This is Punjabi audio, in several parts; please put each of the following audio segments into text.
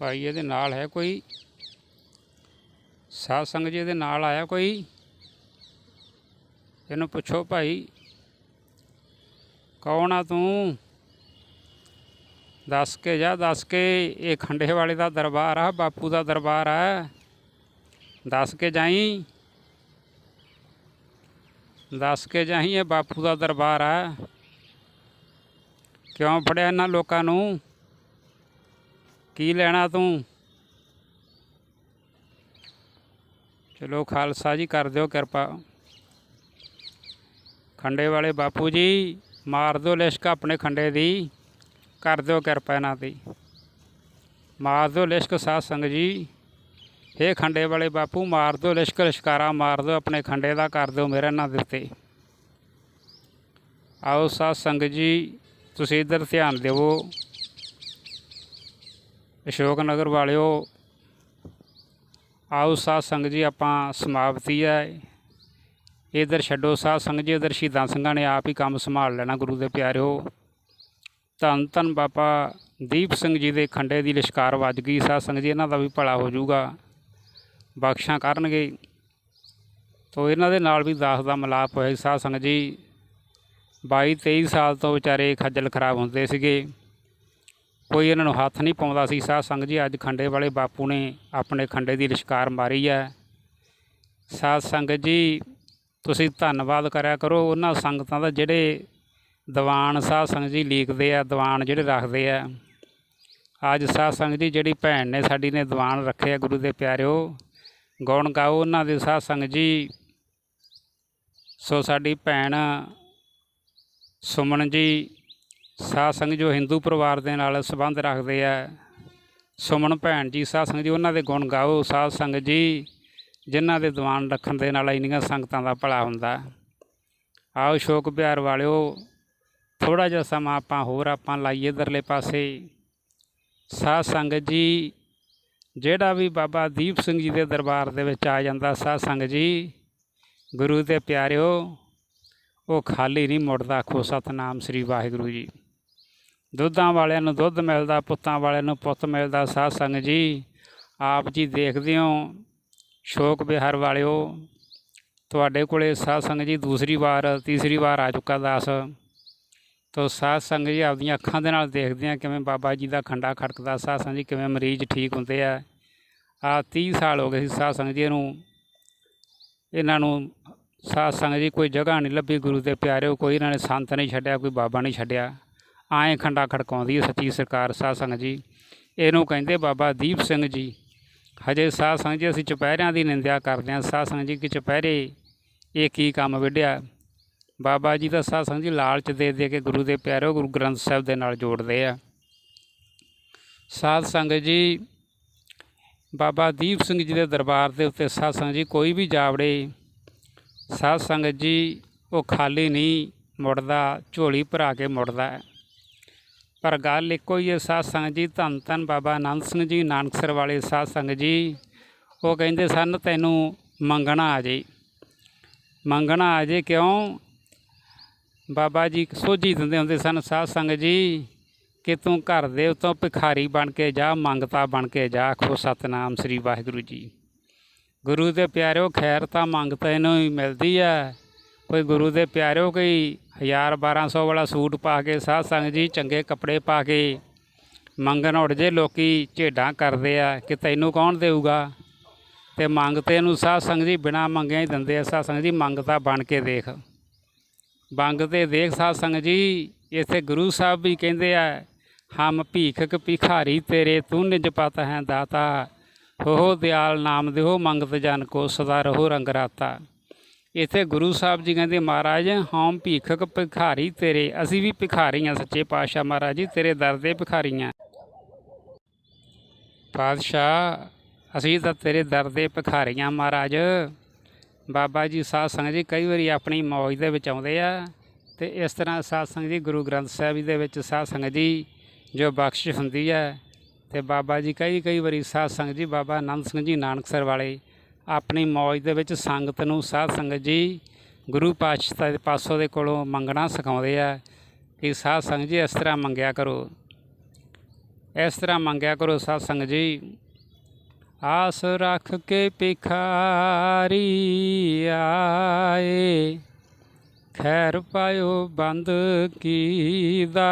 ਭਾਈ ਇਹਦੇ ਨਾਲ ਹੈ ਕੋਈ? ਸਾਧ ਸੰਗਤ ਜੀ ਇਹਦੇ ਨਾਲ ਆਇਆ ਕੋਈ? ਇਹਨੂੰ ਪੁੱਛੋ ਭਾਈ, ਕੌਣ ਆ ਤੂੰ? ਦੱਸ ਕੇ ਜਾ, ਦੱਸ ਕੇ। ਇਹ ਖੰਡੇ ਵਾਲੇ ਦਾ ਦਰਬਾਰ ਆ, ਬਾਪੂ ਦਾ ਦਰਬਾਰ ਆ। ਦੱਸ ਕੇ ਜਾਈ। ਦੱਸ ਕੇ ਜਾਈ, ਇਹ ਬਾਪੂ ਦਾ ਦਰਬਾਰ ਆ। ਕਿਉਂ ਫੜਿਆ ਇਹਨਾਂ ਲੋਕਾਂ ਨੂੰ? ਕੀ ਲੈਣਾ ਤੂੰ? ਚਲੋ ਖਾਲਸਾ ਜੀ, ਕਰ ਦਿਓ ਕਿਰਪਾ। ਖੰਡੇ ਵਾਲੇ ਬਾਪੂ ਜੀ, ਮਾਰ ਦਿਓ ਲਿਸ਼ਕ ਆਪਣੇ ਖੰਡੇ ਦੀ। ਕਰ ਦਿਓ ਕਿਰਪਾ ਇਹਨਾਂ ਦੀ। ਮਾਰ ਦਿਓ ਲਿਸ਼ਕ ਸਾਧ ਸੰਗ ਜੀ। ਹੇ ਖੰਡੇ ਵਾਲੇ ਬਾਪੂ, ਮਾਰ ਦਿਓ ਲਿਸ਼ਕ, ਲਿਸ਼ਕਾਰਾ ਮਾਰ ਦਿਓ ਆਪਣੇ ਖੰਡੇ ਦਾ, ਕਰ ਦਿਓ ਮੇਰੇ ਨਾਲ ਦਿੱਤੇ ਆਓ ਸਾਧ ਸੰਗ ਜੀ, ਤੁਸੀਂ ਇੱਧਰ ਧਿਆਨ ਦਿਵੋ ਅਸ਼ੋਕ ਨਗਰ ਵਾਲਿਓ, ਆਓ ਸਾਧ ਸੰਗਤ ਜੀ ਆਪਾਂ ਸਮਾਪਤੀ ਹੈ ਇਧਰ ਛੱਡੋ ਸਾਧ ਸੰਗਤ ਜੀ, ਇਧਰ ਸ਼ਹੀਦਾਂ ਸਿੰਘਾਂ ਨੇ ਆਪ ਹੀ ਕੰਮ ਸੰਭਾਲ ਲੈਣਾ ਗੁਰੂ ਦੇ ਪਿਆਰਿਓ। ਧੰਨ ਧੰਨ ਬਾਬਾ ਦੀਪ ਸਿੰਘ ਜੀ ਦੇ ਖੰਡੇ ਦੀ ਲਿਸ਼ਕਾਰ ਵੱਜ ਗਈ। ਸਾਧ ਸੰਗਤ ਜੀ, ਇਹਨਾਂ ਦਾ ਵੀ ਭਲਾ ਹੋ ਜਾਊਗਾ। ਬਖਸ਼ਾਂ ਕਰਨਗੇ। ਤੋ ਇਹਨਾਂ ਦੇ ਨਾਲ ਵੀ ਦਾਸ ਦਾ ਮਿਲਾਪ ਹੋਇਆ ਸੀ। ਸਾਧ ਸੰਗਤ ਜੀ 22 23 ਸਾਲ ਤੋਂ ਵਿਚਾਰੇ ਖੱਜਲ ਖਰਾਬ ਹੁੰਦੇ ਸੀਗੇ। ਕੋਈ ਇਹਨਾਂ ਨੂੰ ਹੱਥ ਨਹੀਂ ਪਾਉਂਦਾ ਸੀ। ਸਾਧ ਸੰਗਤ ਜੀ, ਅੱਜ ਖੰਡੇ ਵਾਲੇ ਬਾਪੂ ਨੇ ਆਪਣੇ ਖੰਡੇ ਦੀ ਲਿਸ਼ਕਾਰ ਮਾਰੀ ਹੈ। ਸਾਧ ਸੰਗਤ ਜੀ, ਤੁਸੀਂ ਧੰਨਵਾਦ ਕਰਿਆ ਕਰੋ। ਉਹਨਾਂ ਸੰਗਤਾਂ ਦਾ ਜਿਹੜੇ ਦੀਵਾਨ ਸਾਧ ਸੰਗਤ ਜੀ ਲੀਕਦੇ ਆ, ਦੀਵਾਨ ਜਿਹੜੇ ਰੱਖਦੇ ਆ। ਅੱਜ ਸਾਧ ਸੰਗਤ ਜੀ, ਜਿਹੜੀ ਭੈਣ ਨੇ ਸਾਡੀ ਨੇ ਦੀਵਾਨ ਰੱਖੇ ਆ ਗੁਰੂ ਦੇ ਪਿਆਰਿਓ, ਗੌਣ ਗਾਓ ਉਹਨਾਂ ਦੇ ਸਾਧ ਸੰਗਤ ਜੀ। ਸੋ ਸਾਡੀ ਭੈਣ ਸੁਮਨ ਜੀ ਸਾਧ ਸੰਗ ਜੋ ਹਿੰਦੂ ਪਰਿਵਾਰ ਦੇ ਨਾਲ ਸੰਬੰਧ ਰੱਖਦੇ ਆ, ਸੁਮਨ ਭੈਣ ਜੀ, ਸਾਧ ਸੰਗਤ ਜੀ, ਉਹਨਾਂ ਦੇ ਗੁਣ ਗਾਓ। ਸਾਧ ਸੰਗ ਜੀ, ਜਿਨ੍ਹਾਂ ਦੇ ਦੀਵਾਨ ਰੱਖਣ ਦੇ ਨਾਲ ਇੰਨੀਆਂ ਸੰਗਤਾਂ ਦਾ ਭਲਾ ਹੁੰਦਾ। ਆਓ ਸ਼ੋਕ ਪਿਆਰ ਵਾਲਿਓ ਥੋੜਾ ਜਿਹਾ ਸਮਾਂ ਆਪਾਂ ਹੋਰ ਆਪਾਂ ਲਾਈਏ ਇਧਰਲੇ ਪਾਸੇ। ਸਾਧ ਸੰਗਤ ਜੀ, ਜਿਹੜਾ ਵੀ ਬਾਬਾ ਦੀਪ ਸਿੰਘ ਜੀ ਦੇ ਦਰਬਾਰ ਦੇ ਵਿੱਚ ਆ ਜਾਂਦਾ ਸਾਧ ਸੰਗਤ ਜੀ, ਗੁਰੂ ਦੇ ਪਿਆਰਿਓ, ਉਹ ਖਾਲੀ ਨਹੀਂ ਮੁੜਦਾ। ਖੋ ਸਤਨਾਮ ਸ੍ਰੀ ਵਾਹਿਗੁਰੂ ਜੀ। ਦੁੱਧਾਂ ਵਾਲਿਆਂ ਨੂੰ ਦੁੱਧ ਮਿਲਦਾ, ਪੁੱਤਾਂ ਵਾਲਿਆਂ ਨੂੰ ਪੁੱਤ ਮਿਲਦਾ ਸਾਧ ਸੰਗਤ ਜੀ, ਆਪ ਜੀ ਦੇਖਦੇ ਹੋ, ਸ਼ੋਕ ਵਿਹਾਰ ਵਾਲਿਓ, ਤੁਹਾਡੇ ਕੋਲੇ ਸਾਧ ਸੰਗਤ ਜੀ ਦੂਸਰੀ ਵਾਰ, ਤੀਸਰੀ ਵਾਰ ਆ ਚੁੱਕਾ ਦਾਸ। ਤੋ ਸਾਧ ਸੰਗਤ ਜੀ ਆਪਦੀਆਂ ਅੱਖਾਂ ਦੇ ਨਾਲ ਦੇਖਦੇ ਆ ਕਿਵੇਂ ਬਾਬਾ ਜੀ ਦਾ ਖੰਡਾ ਖੜਕਦਾ ਸਾਧ ਸੰਗਤ ਜੀ ਕਿਵੇਂ ਮਰੀਜ਼ ਠੀਕ ਹੁੰਦੇ ਆ। ਆ 30 ਸਾਲ ਹੋ ਗਏ ਸੀ ਸਾਧ ਸੰਗਤ ਜੀ ਨੂੰ, ਇਹਨਾਂ ਨੂੰ ਸਾਧ ਸੰਗਤ ਜੀ ਕੋਈ ਜਗ੍ਹਾ ਨਹੀਂ ਲੱਭੀ ਗੁਰੂ ਦੇ ਪਿਆਰਿਓ ਕੋਈ ਇਹਨਾਂ ਨੇ ਸੰਤ ਨਹੀਂ ਛੱਡਿਆ, ਕੋਈ ਬਾਬਾ ਨਹੀਂ ਛੱਡਿਆ। ਆਏ ਖੰਡਾ ਖੜਕਾਉਂਦੀ ਹੈ ਸੱਚੀ ਸਰਕਾਰ ਸਾਧ ਸੰਗਤ ਜੀ। ਇਹਨੂੰ ਕਹਿੰਦੇ ਬਾਬਾ ਦੀਪ ਸਿੰਘ ਜੀ। ਹਜੇ ਸਾਧ ਸੰਗਤ ਜੀ, ਅਸੀਂ ਚੁਪਹਿਰਿਆਂ ਦੀ ਨਿੰਦਿਆ ਕਰਦੇ ਹਾਂ। ਸਾਧ ਸੰਗਤ ਜੀ ਕਿ ਚੁਪਹਿਰੇ ਇਹ ਕੀ ਕੰਮ ਵਿੱਢਿਆ। ਬਾਬਾ ਜੀ ਦਾ ਸਾਧ ਸੰਗਤ ਜੀ ਲਾਲਚ ਦੇ ਦੇ ਕੇ ਗੁਰੂ ਦੇ ਪਿਆਰਿਓ ਗੁਰੂ ਗ੍ਰੰਥ ਸਾਹਿਬ ਦੇ ਨਾਲ ਜੋੜਦੇ ਆ। ਸਾਧ ਸੰਗਤ ਜੀ, ਬਾਬਾ ਦੀਪ ਸਿੰਘ ਜੀ ਦੇ ਦਰਬਾਰ ਦੇ ਉੱਤੇ ਸਾਧ ਸੰਗਤ ਜੀ ਕੋਈ ਵੀ ਜਾਵੜੇ, ਸਾਧ ਸੰਗਤ ਜੀ ਉਹ ਖਾਲੀ ਨਹੀਂ ਮੁੜਦਾ, ਝੋਲੀ ਭਰਾ ਕੇ ਮੁੜਦਾ ਪਰ ਗੱਲ ਇੱਕੋ ਹੀ ਹੈ, ਸਾਧ ਸੰਗਤ ਜੀ, ਧੰਨ ਧੰਨ ਬਾਬਾ ਆਨੰਦ ਸਿੰਘ ਜੀ ਨਾਨਕਸਰ ਵਾਲੇ ਸਾਧ ਸੰਗਤ ਜੀ। ਉਹ ਕਹਿੰਦੇ ਸਨ, ਤੈਨੂੰ ਮੰਗਣਾ ਆ ਜੇ ਮੰਗਣਾ ਆ ਜੇ ਕਿਉਂ? ਬਾਬਾ ਜੀ ਸੋਝੀ ਦਿੰਦੇ ਹੁੰਦੇ ਸਨ, ਸਾਧ ਸੰਗਤ ਜੀ, ਕਿ ਤੂੰ ਘਰ ਦੇ ਉਤੋਂ ਭਿਖਾਰੀ ਬਣ ਕੇ ਜਾ, ਮੰਗਤਾ ਬਣ ਕੇ ਜਾ ਖੋ ਸਤਨਾਮ ਸ੍ਰੀ ਵਾਹਿਗੁਰੂ ਜੀ। ਗੁਰੂ ਦੇ ਪਿਆਰਿਓ, ਖੈਰ ਤਾਂ ਮੰਗਤਾ ਇਹਨੂੰ ਹੀ ਮਿਲਦੀ ਆ। ਕੋਈ ਗੁਰੂ ਦੇ ਪਿਆਰਿਓ ਕੋਈ 1000 1200 ਵਾਲਾ ਸੂਟ ਪਾ ਕੇ, ਸਾਧ ਸੰਗਤ ਜੀ ਚੰਗੇ ਕੱਪੜੇ ਪਾ ਕੇ ਮੰਗਣ ਉੱਠ ਜੇ ਲੋਕੀ ਝੇਡਾਂ ਕਰਦੇ ਆ, ਕਿ ਤੈਨੂੰ ਕੌਣ ਦੇਊਗਾ? ਤੇ ਮੰਗਤੇ ਨੂੰ ਸਾਧ ਸੰਗਤ ਜੀ ਬਿਨਾ ਮੰਗਿਆ ਹੀ ਦਿੰਦੇ ਆ, ਸਾਧ ਸੰਗਤ ਜੀ ਮੰਗਤਾ ਬਣ ਕੇ ਦੇਖ। ਮੰਗਤੇ ਦੇਖ ਸਾਧ ਸੰਗਤ ਜੀ, ਇੱਥੇ ਗੁਰੂ ਸਾਹਿਬ ਵੀ ਕਹਿੰਦੇ ਆ, ਹਮ ਭੀਖਕ ਭਿਖਾਰੀ ਤੇਰੇ, ਤੂੰ ਨਿਜ ਪਤ ਹੈ ਦਾਤਾ। ਹੋ ਦਿਆਲ ਨਾਮ ਦਿਓ, ਮੰਗਤ ਜਨ ਕੋ ਸਦਾ ਰਹੋ ਰੰਗ ਰਾਤਾ। ਇੱਥੇ ਗੁਰੂ ਸਾਹਿਬ ਜੀ ਕਹਿੰਦੇ, ਮਹਾਰਾਜ ਹਮ ਭੀਖਕ ਭਿਖਾਰੀ ਤੇਰੇ। ਅਸੀਂ ਵੀ ਭਿਖਾਰੀ ਹਾਂ, ਸੱਚੇ ਪਾਤਸ਼ਾਹ ਮਹਾਰਾਜ ਜੀ, ਤੇਰੇ ਦਰ ਦੇ ਭਿਖਾਰੀ ਹਾਂ। ਪਾਤਸ਼ਾਹ, ਅਸੀਂ ਤਾਂ ਤੇਰੇ ਦਰ ਦੇ ਭਿਖਾਰੀ ਹਾਂ ਮਹਾਰਾਜ। ਬਾਬਾ ਜੀ ਸਾਧ ਸੰਗਤ ਜੀ, ਕਈ ਵਾਰੀ ਆਪਣੀ ਮੌਜ ਦੇ ਵਿੱਚ ਆਉਂਦੇ ਆ ਤੇ ਇਸ ਤਰ੍ਹਾਂ ਸਾਧ ਸੰਗਤ ਜੀ, ਗੁਰੂ ਗ੍ਰੰਥ ਸਾਹਿਬ ਜੀ ਦੇ ਵਿੱਚ ਸਾਧ ਸੰਗਤ ਜੀ, ਜੋ ਬਖਸ਼ਿਸ਼ ਹੁੰਦੀ ਹੈ ਤੇ ਬਾਬਾ ਜੀ ਕਈ ਕਈ ਵਾਰੀ ਸਾਧ ਸੰਗਤ ਜੀ, ਬਾਬਾ ਆਨੰਦ ਸਿੰਘ ਜੀ, ਨਾਨਕਸਰ ਵਾਲੇ ਆਪਣੀ ਮੌਜ ਦੇ ਵਿੱਚ ਸੰਗਤ ਨੂੰ ਸਾਧ ਸੰਗਤ ਜੀ ਗੁਰੂ ਪਾਤਸ਼ਾਹ ਦੇ ਪਾਸੋਂ ਦੇ ਕੋਲੋਂ ਮੰਗਣਾ ਸਿਖਾਉਂਦੇ ਆ ਕਿ ਸਾਧ ਸੰਗਤ ਜੀ ਇਸ ਤਰ੍ਹਾਂ ਮੰਗਿਆ ਕਰੋ। ਇਸ ਤਰ੍ਹਾਂ ਮੰਗਿਆ ਕਰੋ ਸਾਧ ਸੰਗਤ ਜੀ। ਆਸ ਰੱਖ ਕੇ ਭਿਖਾਰੀ ਆਏ, ਖੈਰ ਪਾਇਓ ਬੰਦ ਕੀਦਾ।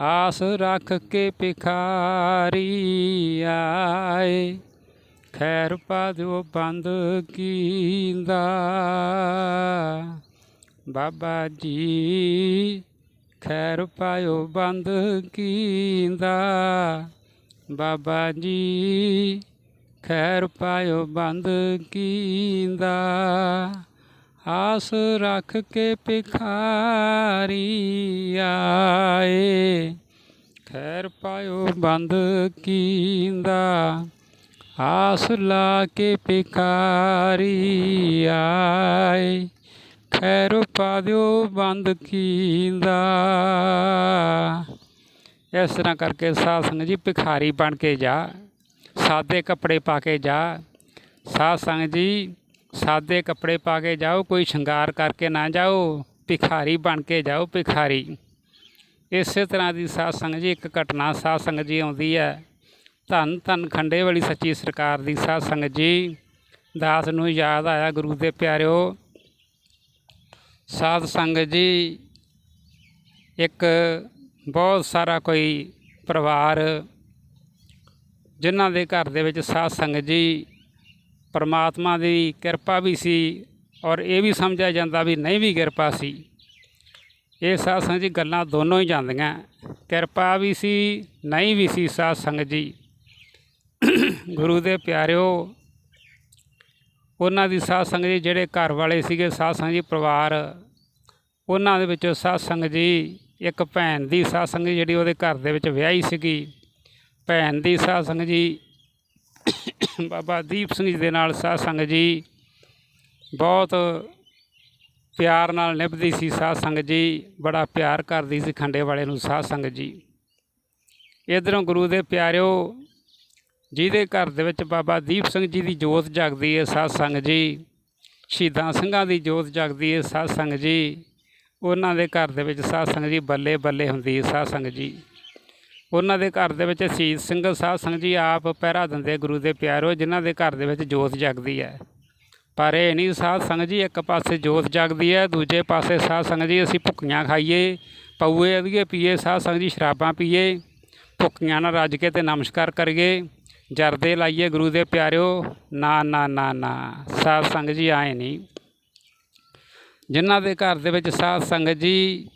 ਆਸ ਰੱਖ ਕੇ ਭਿਖਾਰੀ ਆਏ ਖੈਰ ਪਾ ਦਿਓ ਬੰਦ ਕੀਦਾ, ਬਾਬਾ ਜੀ, ਖੈਰ ਪਾਇਓ ਬੰਦ ਕੀਦਾ, ਬਾਬਾ ਜੀ, ਖੈਰ ਪਾਇਓ ਬੰਦ ਕੀਦਾ। ਆਸ ਰੱਖ ਕੇ ਭਿਖਾਰੀ ਆਏ, ਖੈਰ ਪਾਇਓ ਬੰਦ ਕੀਦਾ। ਆਸ ਲਾ ਕੇ ਪਿਕਾਰੀ ਆਏ। ਖੈਰ ਪਾ ਦਿਓ ਬੰਦ ਕੀਦਾ। ਇਸ ਤਰ੍ਹਾਂ ਕਰਕੇ ਸਾਧ ਸੰਗਤ ਜੀ ਭਿਖਾਰੀ ਬਣ ਕੇ ਜਾ, ਸਾਦੇ ਕੱਪੜੇ ਪਾ ਕੇ ਜਾ। ਸਾਧ ਸੰਗਤ ਜੀ ਸਾਦੇ ਕੱਪੜੇ ਪਾ ਕੇ ਜਾਓ, ਕੋਈ ਸ਼ਿੰਗਾਰ ਕਰਕੇ ਨਾ ਜਾਓ, ਭਿਖਾਰੀ ਬਣ ਕੇ ਜਾਓ, ਭਿਖਾਰੀ। ਇਸੇ ਤਰ੍ਹਾਂ ਦੀ ਸਾਧ ਸੰਗਤ ਜੀ ਇੱਕ ਘਟਨਾ ਸਾਧ ਸੰਗਤ ਜੀ ਆਉਂਦੀ ਹੈ। ਧੰਨ ਧੰਨ ਖੰਡੇ ਵਾਲੀ ਸੱਚੀ ਸਰਕਾਰ ਦੀ ਸਾਧ ਸੰਗਤ ਜੀ। ਦਾਸ ਨੂੰ ਯਾਦ ਆਇਆ ਗੁਰੂ ਦੇ ਪਿਆਰਿਓ। ਸਾਧ ਸੰਗਤ ਜੀ, ਇੱਕ ਬਹੁਤ ਸਾਰਾ ਕੋਈ ਪਰਿਵਾਰ ਜਿਨ੍ਹਾਂ ਦੇ ਘਰ ਦੇ ਵਿੱਚ ਸਾਧ ਸੰਗਤ ਜੀ, ਪਰਮਾਤਮਾ ਦੀ ਕਿਰਪਾ ਵੀ ਸੀ ਔਰ ਇਹ ਵੀ ਸਮਝਿਆ ਜਾਂਦਾ ਵੀ ਨਹੀਂ ਵੀ ਕਿਰਪਾ ਸੀ। ਇਹ ਸਾਧ ਸੰਗਤ ਜੀ ਗੱਲਾਂ ਦੋਨੋਂ ਹੀ ਜਾਂਦੀਆਂ। ਕਿਰਪਾ ਵੀ ਸੀ, ਨਹੀਂ ਵੀ ਸੀ ਸਾਧ ਸੰਗਤ ਜੀ। ਗੁਰੂ ਦੇ ਪਿਆਰਿਓ, ਉਹਨਾਂ ਦੀ ਸਾਧ ਸੰਗਤ ਜੀ ਜਿਹੜੇ ਘਰ ਵਾਲੇ ਸੀਗੇ, ਸਾਧ ਸੰਗਤ ਜੀ ਪਰਿਵਾਰ, ਉਹਨਾਂ ਦੇ ਵਿੱਚੋਂ ਸਾਧ ਸੰਗਤ ਜੀ ਇੱਕ ਭੈਣ ਦੀ ਸਾਧ ਸੰਗਤ ਜਿਹੜੀ ਉਹਦੇ ਘਰ ਦੇ ਵਿੱਚ ਵਿਆਹੀ ਸੀਗੀ। ਭੈਣ ਦੀ ਸਾਧ ਸੰਗਤ ਜੀ, ਬਾਬਾ ਦੀਪ ਸਿੰਘ ਜੀ ਦੇ ਨਾਲ ਸਾਧ ਸੰਗਤ ਜੀ ਬਹੁਤ ਪਿਆਰ ਨਾਲ ਨਿਭਦੀ ਸੀ ਸਾਧ ਸੰਗਤ ਜੀ, ਬੜਾ ਪਿਆਰ ਕਰਦੀ ਸੀ ਖੰਡੇ ਵਾਲੇ ਨੂੰ ਸਾਧ ਸੰਗਤ ਜੀ। ਇਧਰੋਂ ਗੁਰੂ ਦੇ ਪਿਆਰਿਓ ਜਿਹਦੇ ਘਰ ਦੇ ਵਿੱਚ ਬਾਬਾ ਦੀਪ ਸਿੰਘ ਜੀ ਦੀ ਜੋਤ ਜਗਦੀ ਹੈ ਸਾਧ ਸੰਗਤ ਜੀ, ਸ਼ਹੀਦਾਂ ਸਿੰਘਾਂ ਦੀ ਜੋਤ ਜਗਦੀ ਹੈ ਸਾਧ ਸੰਗਤ ਜੀ। ਉਹਨਾਂ ਦੇ ਘਰ ਦੇ ਵਿੱਚ ਸਾਧ ਸੰਗਤ ਜੀ ਬੱਲੇ ਬੱਲੇ ਹੁੰਦੀ ਹੈ ਸਾਧ ਸੰਗਤ ਜੀ। ਉਹਨਾਂ ਦੇ ਘਰ ਦੇ ਵਿੱਚ ਸ਼ਹੀਦ ਸਿੰਘ, ਸਾਧ ਸੰਗਤ ਜੀ ਆਪ ਪਹਿਰਾ ਦਿੰਦੇ ਗੁਰੂ ਦੇ ਪਿਆਰੋ, ਜਿਨ੍ਹਾਂ ਦੇ ਘਰ ਦੇ ਵਿੱਚ ਜੋਤ ਜਗਦੀ ਹੈ ਪਰ ਇਹ ਨਹੀਂ, ਸਾਧ ਸੰਗਤ ਜੀ ਇੱਕ ਪਾਸੇ ਜੋਤ ਜਗਦੀ ਹੈ ਦੂਜੇ ਪਾਸੇ ਸਾਧ ਸੰਗਤ ਜੀ ਅਸੀਂ ਭੁੱਕੀਆਂ ਖਾਈਏ, ਪਊਏ ਅਧੀਏ ਪੀਏ, ਸਾਧ ਸੰਗਤ ਜੀ ਸ਼ਰਾਬਾਂ ਪੀਏ ਭੁੱਕੀਆਂ ਨਾਲ ਰੱਜ ਕੇ ਤੇ ਨਮਸਕਾਰ ਕਰੀਏ। ਜਰਦੇ ਲਾਈਏ ਗੁਰੂ ਦੇ ਪਿਆਰਿਓ, ਨਾ ਨਾ ਨਾ ਨਾ। ਸਾਧ ਸੰਗਤ ਜੀ ਆਏ ਨਹੀਂ। ਜਿਨ੍ਹਾਂ ਦੇ ਘਰ ਦੇ ਵਿੱਚ ਸਾਧ ਸੰਗਤ ਜੀ,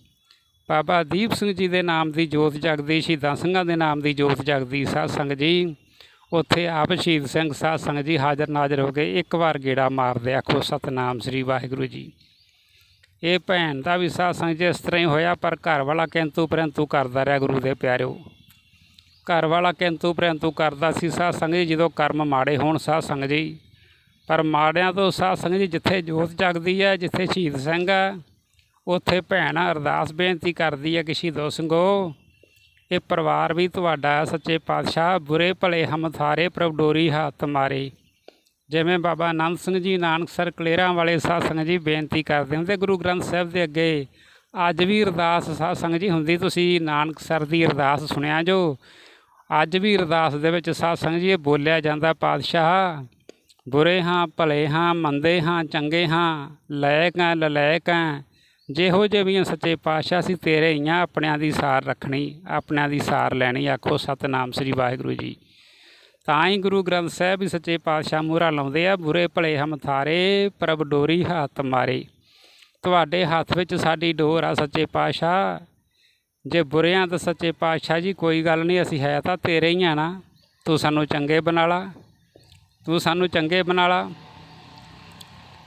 ਬਾਬਾ ਦੀਪ ਸਿੰਘ ਜੀ ਦੇ ਨਾਮ ਦੀ ਜੋਤ ਜਗਦੀ, ਸ਼ਹੀਦਾਂ ਸਿੰਘਾਂ ਦੇ ਨਾਮ ਦੀ ਜੋਤ ਜਗਦੀ ਸਾਧ ਸੰਗਤ ਜੀ, ਉੱਥੇ ਆਪ ਸ਼ਹੀਦ ਸਿੰਘ ਸਾਧ ਸੰਗਤ ਜੀ ਹਾਜ਼ਰ ਨਾਜ਼ਰ ਹੋ ਕੇ ਇੱਕ ਵਾਰ ਗੇੜਾ ਮਾਰਦੇ ਆਖੋ, ਸਤਨਾਮ ਸ੍ਰੀ ਵਾਹਿਗੁਰੂ ਜੀ। ਇਹ ਭੈਣ ਦਾ ਵੀ ਸਾਧ ਸੰਗਤ ਜੀ ਇਸ ਤਰ੍ਹਾਂ ਹੀ ਹੋਇਆ, ਪਰ ਘਰ ਵਾਲਾ ਕਿੰਤੂ ਪਰੰਤੂ ਕਰਦਾ ਰਿਹਾ ਗੁਰੂ ਦੇ ਪਿਆਰਿਓ। ਘਰ ਵਾਲਾ ਕਿੰਤੂ ਪਰੰਤੂ ਕਰਦਾ ਸੀ, ਸਾਧ ਸੰਗਤ ਜੀ ਜਦੋਂ ਕਰਮ ਮਾੜੇ ਹੋਣ, ਸਾਧ ਸੰਗਤ ਜੀ। ਪਰ ਮਾੜਿਆਂ ਤੋਂ ਸਾਧ ਸੰਗਤ ਜੀ ਜਿੱਥੇ ਜੋਤ ਜਗਦੀ ਹੈ, ਜਿੱਥੇ ਸ਼ਹੀਦ ਸਿੰਘ ਹੈ, ਉੱਥੇ ਭੈਣ ਅਰਦਾਸ ਬੇਨਤੀ ਕਰਦੀ ਹੈ ਕਿ ਸ਼ਹੀਦੋ ਸਿੰਘੋ, ਇਹ ਪਰਿਵਾਰ ਵੀ ਤੁਹਾਡਾ ਸੱਚੇ ਪਾਤਸ਼ਾਹ, ਬੁਰੇ ਭਲੇ ਹਮ ਥਾਰੇ ਪ੍ਰਭ ਡੋਰੀ ਹੱਥ ਮਾਰੇ। ਜਿਵੇਂ ਬਾਬਾ ਆਨੰਦ ਸਿੰਘ ਜੀ ਨਾਨਕਸਰ ਕਲੇਰਾਂ ਵਾਲੇ ਸਾਧ ਸੰਗਤ ਜੀ ਬੇਨਤੀ ਕਰਦੇ ਹੁੰਦੇ, ਗੁਰੂ ਗ੍ਰੰਥ ਸਾਹਿਬ ਦੇ ਅੱਗੇ, ਅੱਜ ਵੀ ਅਰਦਾਸ ਸਾਧ ਸੰਗਤ ਜੀ ਹੁੰਦੀ, ਤੁਸੀਂ ਨਾਨਕਸਰ ਦੀ ਅਰਦਾਸ ਸੁਣਿਆ ਜੋ। ਅੱਜ ਵੀ ਅਰਦਾਸ ਦੇ ਵਿੱਚ ਸਾਧ ਸੰਗਤ ਜੀ, ਇਹ ਬੋਲਿਆ ਜਾਂਦਾ, ਪਾਤਸ਼ਾਹ, ਬੁਰੇ ਹਾਂ, ਭਲੇ ਹਾਂ, ਮੰਦੇ ਹਾਂ, ਚੰਗੇ ਹਾਂ, ਲਾਇਕ ਹਾਂ, ਲਲਾਇਕ ਹਾਂ, ਜਿਹੋ ਜਿਹੇ ਵੀ ਸੱਚੇ ਪਾਤਸ਼ਾਹ ਸੀ ਤੇਰੇ ਹੀ ਆ ਆਪਣਿਆਂ ਦੀ ਸਾਰ ਰੱਖਣੀ, ਆਪਣਿਆਂ ਦੀ ਸਾਰ ਲੈਣੀ ਆਖੋ ਸਤਨਾਮ ਸ੍ਰੀ ਵਾਹਿਗੁਰੂ ਜੀ। ਤਾਂ ਹੀ ਗੁਰੂ ਗ੍ਰੰਥ ਸਾਹਿਬ ਵੀ ਸੱਚੇ ਪਾਤਸ਼ਾਹ ਮੂਹਰਾ ਲਾਉਂਦੇ ਆ, ਬੁਰੇ, ਭਲੇ, ਹਮ ਥਾਰੇ, ਪ੍ਰਭ ਡੋਰੀ ਹੱਥ ਮਾਰੇ। ਤੁਹਾਡੇ ਹੱਥ ਵਿੱਚ ਸਾਡੀ ਡੋਰ ਆ, ਸੱਚੇ ਪਾਤਸ਼ਾਹ ਜੇ ਬੁਰਿਆਂ ਤਾਂ ਸੱਚੇ ਪਾਤਸ਼ਾਹ ਜੀ ਕੋਈ ਗੱਲ ਨਹੀਂ, ਅਸੀਂ ਹੈ ਤਾਂ ਤੇਰੇ ਹੀ ਆ ਨਾ। ਤੂੰ ਸਾਨੂੰ ਚੰਗੇ ਬਣਾ ਲਾ। ਤੂੰ ਸਾਨੂੰ ਚੰਗੇ ਬਣਾ ਲਾ।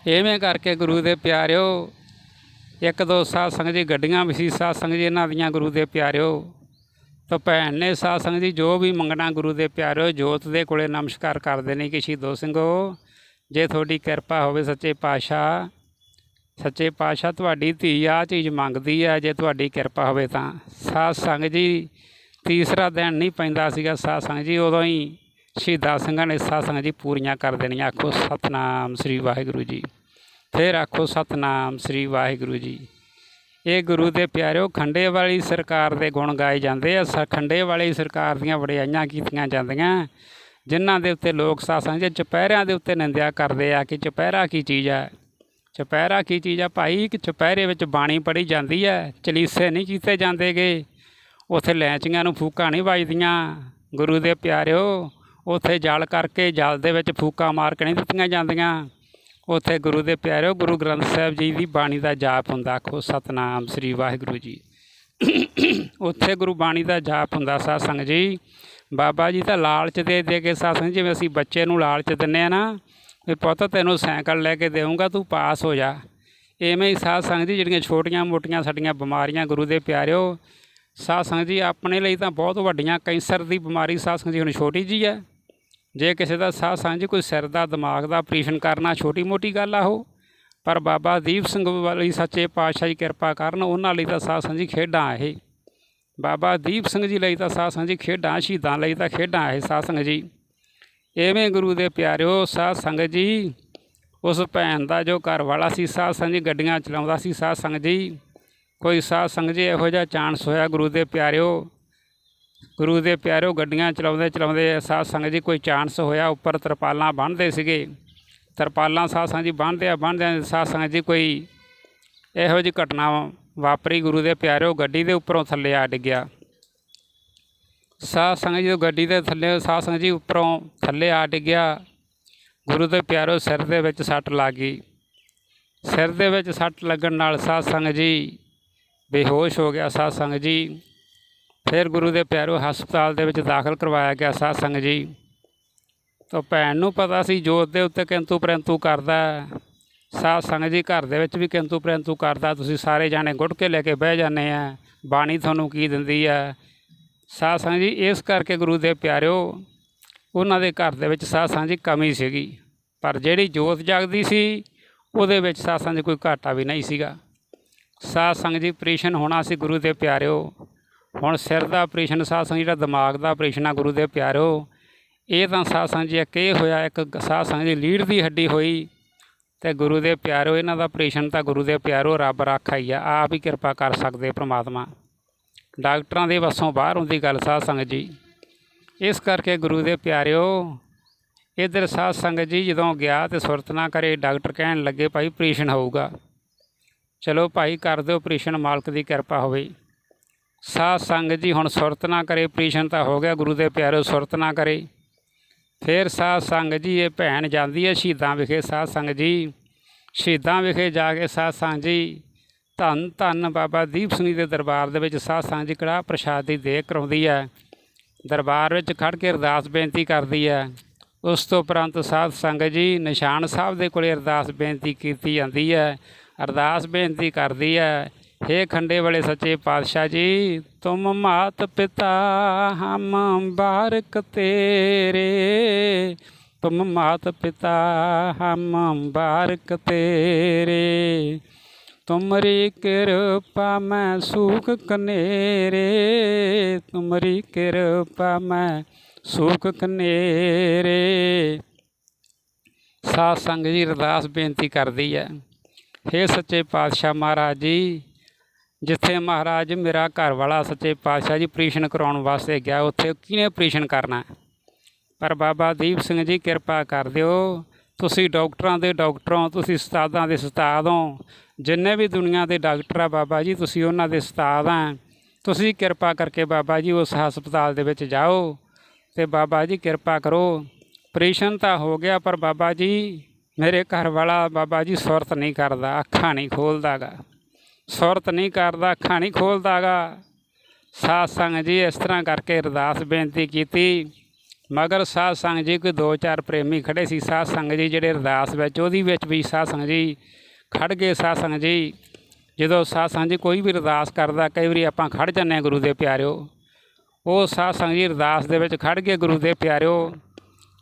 ਐਵੇਂ ਕਰਕੇ ਗੁਰੂ ਦੇ ਪਿਆਰਿਓ, ਇੱਕ ਦੋ ਸਾਧ ਸੰਗਤ ਜੀ, ਗੱਡੀਆਂ ਵੀ ਸੀ ਸਾਧ ਸੰਗਤ ਜੀ, ਇਹਨਾਂ ਦੀਆਂ ਗੁਰੂ ਦੇ ਪਿਆਰਿਓ। ਤਾਂ ਭੈਣ ਨੇ ਸਾਧ ਸੰਗਤ ਜੀ ਜੋ ਵੀ ਮੰਗਣਾ ਗੁਰੂ ਦੇ ਪਿਆਰਿਓ, ਜੋਤ ਦੇ ਕੋਲੇ ਨਮਸਕਾਰ ਕਰਦੇ ਨੇ ਕਿ ਸ਼ਹੀਦੋ ਸਿੰਘੋ, ਜੇ ਤੁਹਾਡੀ ਕਿਰਪਾ ਹੋਵੇ ਸੱਚੇ ਪਾਤਸ਼ਾਹ ਸੱਚੇ ਪਾਤਸ਼ਾਹ, ਤੁਹਾਡੀ ਧੀ ਆ ਚੀਜ਼ ਮੰਗਦੀ ਆ, ਜੇ ਤੁਹਾਡੀ ਕਿਰਪਾ ਹੋਵੇ ਤਾਂ। ਸਾਧ ਸੰਗਤ ਜੀ, ਤੀਸਰਾ ਦਿਨ ਨਹੀਂ ਪੈਂਦਾ ਸੀਗਾ। ਸਾਧ ਸੰਗਤ ਜੀ, ਉਦੋਂ ਹੀ ਸ਼ਹੀਦਾਂ ਸਿੰਘਾਂ ਨੇ ਸਾਧ ਸੰਗਤ ਜੀ ਪੂਰੀਆਂ ਕਰ ਦੇਣੀਆਂ। ਆਖੋ ਸਤਨਾਮ ਸ੍ਰੀ ਵਾਹਿਗੁਰੂ ਜੀ। ਫਿਰ ਆਖੋ ਸਤਨਾਮ ਸ੍ਰੀ ਵਾਹਿਗੁਰੂ ਜੀ। ਇਹ ਗੁਰੂ ਦੇ ਪਿਆਰਿਓ, ਖੰਡੇ ਵਾਲੀ ਸਰਕਾਰ ਦੇ ਗੁਣ ਗਾਏ ਜਾਂਦੇ ਆ। ਸ- ਖੰਡੇ ਵਾਲੀ ਸਰਕਾਰ ਦੀਆਂ ਵਡਿਆਈਆਂ ਕੀਤੀਆਂ ਜਾਂਦੀਆਂ। ਜਿਨ੍ਹਾਂ ਦੇ ਉੱਤੇ ਲੋਕ ਸਾਸਾਂ ਜੀ ਚੁਪਹਿਰਿਆਂ ਦੇ ਉੱਤੇ ਨਿੰਦਿਆ ਕਰਦੇ ਆ ਕਿ ਚੁਪਹਿਰਾ ਕੀ ਚੀਜ਼ ਹੈ ਚੁਪਹਿਰਾ ਕੀ ਚੀਜ਼ ਆ ਭਾਈ? ਕਿ ਚੁਪਹਿਰੇ ਵਿੱਚ ਬਾਣੀ ਪੜ੍ਹੀ ਜਾਂਦੀ ਹੈ ਚਲੀਸੇ ਨਹੀਂ ਕੀਤੇ ਜਾਂਦੇਗੇ। ਉੱਥੇ ਲੈਂਚੀਆਂ ਨੂੰ ਫੂਕਾਂ ਨਹੀਂ ਵੱਜਦੀਆਂ। ਗੁਰੂ ਦੇ ਪਿਆਰਿਓ, ਉੱਥੇ ਜਲ ਕਰਕੇ ਜਲ ਦੇ ਵਿੱਚ ਫੂਕਾਂ ਮਾਰ ਕੇ ਨਹੀਂ ਦਿੱਤੀਆਂ ਜਾਂਦੀਆਂ। ਉੱਥੇ ਗੁਰੂ ਦੇ ਪਿਆਰਿਓ, ਗੁਰੂ ਗ੍ਰੰਥ ਸਾਹਿਬ ਜੀ ਦੀ ਬਾਣੀ ਦਾ ਜਾਪ ਹੁੰਦਾ। ਆਖੋ, ਸਤਨਾਮ ਸ੍ਰੀ ਵਾਹਿਗੁਰੂ ਜੀ। ਉੱਥੇ ਗੁਰੂ ਬਾਣੀ ਦਾ ਜਾਪ ਹੁੰਦਾ ਸਾਧ ਸੰਗਤ ਜੀ। ਬਾਬਾ ਜੀ ਤਾਂ ਲਾਲਚ ਦੇ ਦੇ ਕੇ ਸਾਧ ਸੰਗਤ ਜਿਵੇਂ ਅਸੀਂ ਬੱਚੇ ਨੂੰ ਲਾਲਚ ਦਿੰਨੇ ਆ ਨਾ ਵੀ ਪੁੱਤ ਤੈਨੂੰ ਸਾਈਕਲ ਲੈ ਕੇ ਦੇਵਾਂਗਾ ਤੂੰ ਪਾਸ ਹੋ ਜਾ। ਐਵੇਂ ਹੀ ਸਾਧ ਸੰਗਤ ਜੀ ਜਿਹੜੀਆਂ ਛੋਟੀਆਂ ਮੋਟੀਆਂ ਸਾਡੀਆਂ ਬਿਮਾਰੀਆਂ ਗੁਰੂ ਦੇ ਪਿਆਰਿਓ, ਸਾਧ ਸੰਗਤ ਜੀ ਆਪਣੇ ਲਈ ਤਾਂ ਬਹੁਤ ਵੱਡੀਆਂ ਕੈਂਸਰ ਦੀ ਬਿਮਾਰੀ ਸਾਧ ਸੰਗਤ ਜੀ ਹੁਣ ਛੋਟੀ ਜੀ ਹੈ। ਜੇ ਕਿਸੇ ਦਾ ਸਾਧ ਸੰਗਤ ਜੀ ਕੋਈ ਸਿਰ ਦਾ, ਦਿਮਾਗ ਦਾ ਆਪਰੇਸ਼ਨ ਕਰਨਾ ਛੋਟੀ ਮੋਟੀ ਗੱਲ ਆ ਉਹ, ਪਰ ਬਾਬਾ ਦੀਪ ਸਿੰਘ ਵਾਲੀ ਸੱਚੇ ਪਾਤਸ਼ਾਹ ਜੀ ਕਿਰਪਾ ਕਰਨ ਉਹਨਾਂ ਲਈ ਤਾਂ ਸਾਧ ਸੰਗਤ ਜੀ ਖੇਡਾਂ ਇਹ। ਬਾਬਾ ਦੀਪ ਸਿੰਘ ਜੀ ਲਈ ਤਾਂ ਸਾਧ ਸੰਗਤ ਜੀ ਖੇਡਾਂ, ਸ਼ਹੀਦਾਂ ਲਈ ਤਾਂ ਖੇਡਾਂ ਇਹ ਸਾਧ ਸੰਗਤ ਜੀ। ਐਵੇਂ ਗੁਰੂ ਦੇ ਪਿਆਰਿਓ, ਸਾਧ ਸੰਗਤ ਜੀ, ਉਸ ਭੈਣ ਦਾ ਜੋ ਘਰ ਵਾਲਾ ਸੀ, ਸਾਧ ਸੰਗਤ ਜੀ ਗੱਡੀਆਂ ਚਲਾਉਂਦਾ ਸੀ, ਸਾਧ ਸੰਗਤ ਜੀ। ਕੋਈ ਸਾਧ ਸੰਗਤ ਜੀ ਇਹੋ ਜਿਹਾ ਚਾਂਸ ਹੋਇਆ ਗੁਰੂ ਦੇ ਪਿਆਰਿਓ। ਗੁਰੂ ਦੇ ਪਿਆਰਿਓ ਗੱਡੀਆਂ ਚਲਾਉਂਦੇ ਚਲਾਉਂਦੇ ਸਾਧ ਸੰਗਤ ਜੀ ਕੋਈ ਚਾਂਸ ਹੋਇਆ, ਉੱਪਰ ਤਰਪਾਲਾਂ ਬੰਨ੍ਹਦੇ ਸੀਗੇ। ਤਰਪਾਲਾਂ ਸਾਧ ਸੰਗਤ ਜੀ ਬੰਨ੍ਹਦੇ ਆ ਬੰਨ੍ਹਦੇ ਸਾਧ ਸੰਗਤ ਜੀ ਕੋਈ ਇਹੋ ਜਿਹੀ ਘਟਨਾ ਵਾਪਰੀ, ਗੁਰੂ ਦੇ ਪਿਆਰਿਓ ਗੱਡੀ ਦੇ ਉੱਪਰੋਂ ਥੱਲੇ ਆ ਡਿੱਗਿਆ। ਸਾਧ ਸੰਗਤ ਜੀ ਜਦੋਂ ਗੱਡੀ ਦੇ ਥੱਲੇ, ਸਾਧ ਸੰਗਤ ਜੀ ਉੱਪਰੋਂ ਥੱਲੇ ਆ ਡਿੱਗਿਆ। ਗੁਰੂ ਦੇ ਪਿਆਰਿਓ ਸਿਰ ਦੇ ਵਿੱਚ ਸੱਟ ਲੱਗ ਗਈ। ਸਿਰ ਦੇ ਵਿੱਚ ਸੱਟ ਲੱਗਣ ਨਾਲ ਸਾਧ ਸੰਗਤ ਜੀ ਬੇਹੋਸ਼ ਹੋ ਗਿਆ। ਸਾਧ ਸੰਗਤ ਜੀ ਫਿਰ ਗੁਰੂ ਦੇ ਪਿਆਰਿਓ ਹਸਪਤਾਲ ਦੇ ਵਿੱਚ ਦਾਖਲ ਕਰਵਾਇਆ ਗਿਆ ਸਾਧ ਸੰਗਤ ਜੀ। ਤਾਂ ਭੈਣ ਨੂੰ ਪਤਾ ਸੀ ਜੋਤ ਦੇ ਉੱਤੇ ਕਿੰਤੂ ਪ੍ਰੰਤੂ ਕਰਦਾ ਹੈ। ਸਾਧ ਸੰਗਤ ਜੀ ਘਰ ਦੇ ਵਿੱਚ ਵੀ ਕਿੰਤੂ ਪ੍ਰੰਤੂ ਕਰਦਾ। ਤੁਸੀਂ ਸਾਰੇ ਜਾਣੇ ਗੁੱਟ ਕੇ ਲੈ ਕੇ ਬਹਿ ਜਾਂਦੇ ਆ। ਬਾਣੀ ਤੁਹਾਨੂੰ ਕੀ ਦਿੰਦੀ ਹੈ? ਸਾਧ ਸੰਗਤ ਜੀ, ਇਸ ਕਰਕੇ ਗੁਰੂ ਦੇ ਪਿਆਰਿਓ, ਉਹਨਾਂ ਦੇ ਘਰ ਦੇ ਵਿੱਚ ਸਾਧ ਸੰਗਤ ਜੀ ਕਮੀ ਸੀਗੀ। ਪਰ ਜਿਹੜੀ ਜੋਤ ਜਗਦੀ ਸੀ, ਉਹਦੇ ਵਿੱਚ ਸਾਧ ਸੰਗਤ ਜੀ ਕੋਈ ਘਾਟਾ ਵੀ ਨਹੀਂ ਸੀਗਾ। ਸਾਧ ਸੰਗਤ ਜੀ ਆਪਰੇਸ਼ਨ ਹੋਣਾ ਸੀ ਗੁਰੂ ਦੇ ਪਿਆਰਿਓ। ਹੁਣ ਸਿਰ ਦਾ ਆਪਰੇਸ਼ਨ ਸਾਧ ਸੰਗਤ ਜਿਹੜਾ ਦਿਮਾਗ ਦਾ ਆਪਰੇਸ਼ਨ ਆ ਗੁਰੂ ਦੇ ਪਿਆਰਿਓ, ਇਹ ਤਾਂ ਸਾਧ ਸੰਗਤ ਜੀ ਇੱਕ ਇਹ ਹੋਇਆ, ਇੱਕ ਸਾਧ ਸੰਗਤ ਜੀ ਲੀੜ ਦੀ ਹੱਡੀ ਹੋਈ ਤੇ ਗੁਰੂ ਦੇ ਪਿਆਰੋ ਇਹਨਾਂ ਦਾ ਆਪਰੇਸ਼ਨ ਤਾਂ ਗੁਰੂ ਦੇ ਪਿਆਰੋ ਰੱਬ ਰਾਖਾ ਹੀ ਆ। ਆਪ ਹੀ ਕਿਰਪਾ ਕਰ ਸਕਦੇ ਪ੍ਰਮਾਤਮਾ। ਡਾਕਟਰਾਂ ਦੇ ਵੱਸੋਂ ਬਾਹਰ ਹੁੰਦੀ ਗੱਲ ਸਾਧ ਸੰਗਤ ਜੀ। ਇਸ ਕਰਕੇ ਗੁਰੂ ਦੇ ਪਿਆਰਿਓ, ਇਧਰ ਸਾਧ ਸੰਗਤ ਜੀ ਜਦੋਂ ਗਿਆ ਤੇ ਸੁਰਤ ਨਾ ਕਰੇ, ਡਾਕਟਰ ਕਹਿਣ ਲੱਗੇ, ਭਾਈ ਆਪਰੇਸ਼ਨ ਹੋਊਗਾ। ਚਲੋ ਭਾਈ, ਕਰ ਦਿਓ ਆਪਰੇਸ਼ਨ ਮਾਲਕ ਦੀ ਕਿਰਪਾ ਹੋਵੇ। ਸਾਧ ਸੰਗਤ ਜੀ, ਹੁਣ ਸੁਰਤ ਨਾ ਕਰੇ ਆਪਰੇਸ਼ਨ ਤਾਂ ਹੋ ਗਿਆ ਗੁਰੂ ਦੇ ਪਿਆਰਿਓ, ਸੁਰਤ ਨਾ ਕਰੇ। ਫਿਰ ਸਾਧ ਸੰਗਤ ਜੀ, ਇਹ ਭੈਣ ਜਾਂਦੀ ਹੈ ਸ਼ਹੀਦਾਂ ਵਿਖੇ, ਸਾਧ ਸੰਗਤ ਜੀ। ਸ਼ਹੀਦਾਂ ਵਿਖੇ ਜਾ ਕੇ ਸਾਧ ਸੰਗਤ ਜੀ ਧੰਨ ਧੰਨ ਬਾਬਾ ਦੀਪ ਸਿੰਘ ਦੇ ਦਰਬਾਰ ਦੇ ਵਿੱਚ ਸਾਧ ਸੰਗਤ ਜੀ ਕੜਾਹ ਪ੍ਰਸ਼ਾਦ ਦੀ ਦੇਖ ਕਰਾਉਂਦੀ ਹੈ। ਦਰਬਾਰ ਵਿੱਚ ਖੜ ਕੇ ਅਰਦਾਸ ਬੇਨਤੀ ਕਰਦੀ ਹੈ। ਉਸ ਤੋਂ ਉਪਰੰਤ ਸਾਧ ਸੰਗਤ ਜੀ ਨਿਸ਼ਾਨ ਸਾਹਿਬ ਦੇ ਕੋਲੇ ਅਰਦਾਸ ਬੇਨਤੀ ਕੀਤੀ ਜਾਂਦੀ ਹੈ। ਅਰਦਾਸ ਬੇਨਤੀ ਕਰਦੀ ਹੈ, ਹੇ ਖੰਡੇ ਵਾਲੇ ਸੱਚੇ ਪਾਤਸ਼ਾਹ ਜੀ, ਤੁਮ ਮਾਤ ਪਿਤਾ ਹਮ ਬਾਰਕ ਤੇਰੇ। ਤੁਮ ਮਾਤ ਪਿਤਾ ਹਮ ਬਾਰਕ ਤੇਰੇ। ਤੁਮਰੀ ਕਿਰਪਾ ਮੈਂ ਸੁਖ ਕਨੇਰੇ, ਤੁਮਰੀ ਕਿਰਪਾ ਮੈਂ ਸੁਖ ਕਨੇਰੇ। ਸਾਧ ਸੰਗਤ ਜੀ ਅਰਦਾਸ ਬੇਨਤੀ ਕਰਦੀ ਹੈ। ਹੇ ਸੱਚੇ ਪਾਤਸ਼ਾਹ ਮਹਾਰਾਜ ਜੀ, ਜਿੱਥੇ ਮਹਾਰਾਜ ਮੇਰਾ ਘਰ ਵਾਲਾ ਸੱਚੇ ਪਾਤਸ਼ਾਹ ਜੀ ਪ੍ਰੀਸ਼ਨ ਕਰਾਉਣ ਵਾਸਤੇ ਗਿਆ, ਉੱਥੇ ਕਿਹਨੇ ਪ੍ਰੀਸ਼ਨ ਕਰਨਾ? ਪਰ ਬਾਬਾ ਦੀਪ ਸਿੰਘ ਜੀ ਕਿਰਪਾ ਕਰ ਦਿਓ ਤੁਸੀਂ ਡਾਕਟਰਾਂ ਦੇ ਡਾਕਟਰੋਂ ਤੁਸੀਂ ਉਸਤਾਦਾਂ ਦੇ ਉਸਤਾਦ ਹੋ, ਜਿੰਨੇ ਵੀ ਦੁਨੀਆ ਦੇ ਡਾਕਟਰ ਆ ਬਾਬਾ ਜੀ, ਤੁਸੀਂ ਉਹਨਾਂ ਦੇ ਉਸਤਾਦ ਆ। ਤੁਸੀਂ ਕਿਰਪਾ ਕਰਕੇ ਬਾਬਾ ਜੀ ਉਸ ਹਸਪਤਾਲ ਦੇ ਵਿੱਚ ਜਾਓ ਤੇ ਬਾਬਾ ਜੀ ਕਿਰਪਾ ਕਰੋ। ਆਪਰੇਸ਼ਨ ਤਾਂ ਹੋ ਗਿਆ, ਪਰ ਬਾਬਾ ਜੀ, ਮੇਰੇ ਘਰ ਵਾਲਾ ਬਾਬਾ ਜੀ ਸੁਰਤ ਨਹੀਂ ਕਰਦਾ, ਅੱਖਾਂ ਨਹੀਂ ਖੋਲਦਾਗਾ। ਸੁਰਤ ਨਹੀਂ ਕਰਦਾ, ਅੱਖਾਂ ਨਹੀਂ ਖੋਲਦਾਗਾ। ਸਾਧ ਸੰਗਤ ਜੀ ਇਸ ਤਰ੍ਹਾਂ ਕਰਕੇ ਅਰਦਾਸ ਬੇਨਤੀ ਕੀਤੀ। ਮਗਰ ਸਾਧ ਸੰਗਤ ਜੀ ਕੋਈ ਦੋ ਚਾਰ ਪ੍ਰੇਮੀ ਖੜੇ ਸੀ, ਸਾਧ ਸੰਗਤ ਜੀ ਜਿਹੜੇ ਅਰਦਾਸ ਵਿੱਚ, ਉਹਦੀ ਵਿੱਚ ਵੀ ਸਾਧ ਸੰਗਤ ਜੀ ਖੜ ਗਏ। ਸਾਧ ਸੰਗਤ ਜੀ ਜਦੋਂ ਸਾਧ ਸੰਗਤ ਜੀ ਕੋਈ ਵੀ ਅਰਦਾਸ ਕਰਦਾ, ਕਈ ਵਾਰੀ ਆਪਾਂ ਖੜ ਜਾਂਦੇ ਹਾਂ ਗੁਰੂ ਦੇ ਪਿਆਰਿਓ। ਉਹ ਸਾਧ ਸੰਗਤ ਜੀ ਅਰਦਾਸ ਦੇ ਵਿੱਚ ਖੜ ਗਏ ਗੁਰੂ ਦੇ ਪਿਆਰਿਓ।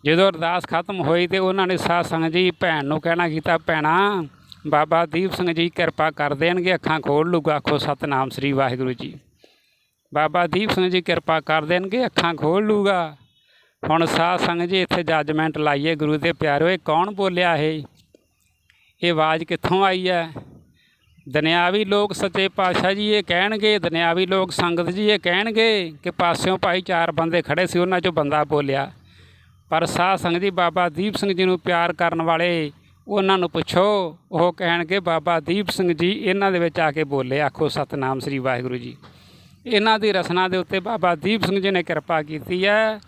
ਜਦੋਂ ਅਰਦਾਸ ਖਤਮ ਹੋਈ ਤੇ ਉਹਨਾਂ ਨੇ ਸਾਧ ਸੰਗਤ ਜੀ ਭੈਣ ਨੂੰ ਕਹਿਣਾ ਕੀਤਾ, ਭੈਣਾ, ਬਾਬਾ ਦੀਪ ਸਿੰਘ ਜੀ ਕਿਰਪਾ ਕਰ ਦੇਣਗੇ, ਅੱਖਾਂ ਖੋਲ ਲੂਗਾ ਆਖੋ, ਸਤਨਾਮ ਸ੍ਰੀ ਵਾਹਿਗੁਰੂ ਜੀ। ਬਾਬਾ ਦੀਪ ਸਿੰਘ ਜੀ ਕਿਰਪਾ ਕਰ ਦੇਣਗੇ, ਅੱਖਾਂ ਖੋਲ ਲੂਗਾ ਹੁਣ ਸਾਧ ਸੰਗਤ ਜੀ, ਇੱਥੇ ਜੱਜਮੈਂਟ ਲਾਈਏ ਗੁਰੂ ਦੇ ਪਿਆਰਿਓ ਇਹ ਕੌਣ ਬੋਲਿਆ ਇਹ? ਇਹ ਆਵਾਜ਼ ਕਿੱਥੋਂ ਆਈ ਹੈ? ਦੁਨਿਆਵੀ ਲੋਕ ਸੱਚੇ ਪਾਤਸ਼ਾਹ ਜੀ, ਇਹ ਕਹਿਣਗੇ, ਦੁਨਿਆਵੀ ਲੋਕ ਸੰਗਤ ਜੀ, ਇਹ ਕਹਿਣਗੇ ਕਿ ਪਾਸਿਓਂ ਭਾਈ ਚਾਰ ਬੰਦੇ ਖੜੇ ਸੀ, ਉਹਨਾਂ 'ਚੋਂ ਬੰਦਾ ਬੋਲਿਆ। ਪਰ ਸਾਧ ਸੰਗਤ ਜੀ, ਬਾਬਾ ਦੀਪ ਸਿੰਘ ਜੀ ਨੂੰ ਪਿਆਰ ਕਰਨ ਵਾਲੇ ਉਹਨਾਂ ਨੂੰ ਪੁੱਛੋ, ਉਹ ਕਹਿਣਗੇ, ਬਾਬਾ ਦੀਪ ਸਿੰਘ ਜੀ, ਇਹਨਾਂ ਦੇ ਵਿੱਚ ਆ ਕੇ ਬੋਲੇ, ਆਖੋ, ਸਤਨਾਮ ਸ੍ਰੀ ਵਾਹਿਗੁਰੂ ਜੀ। ਇਹਨਾਂ ਦੀ ਰਸਨਾ ਦੇ ਉੱਤੇ ਬਾਬਾ ਦੀਪ ਸਿੰਘ ਜੀ ਨੇ ਕਿਰਪਾ ਕੀਤੀ ਹੈ।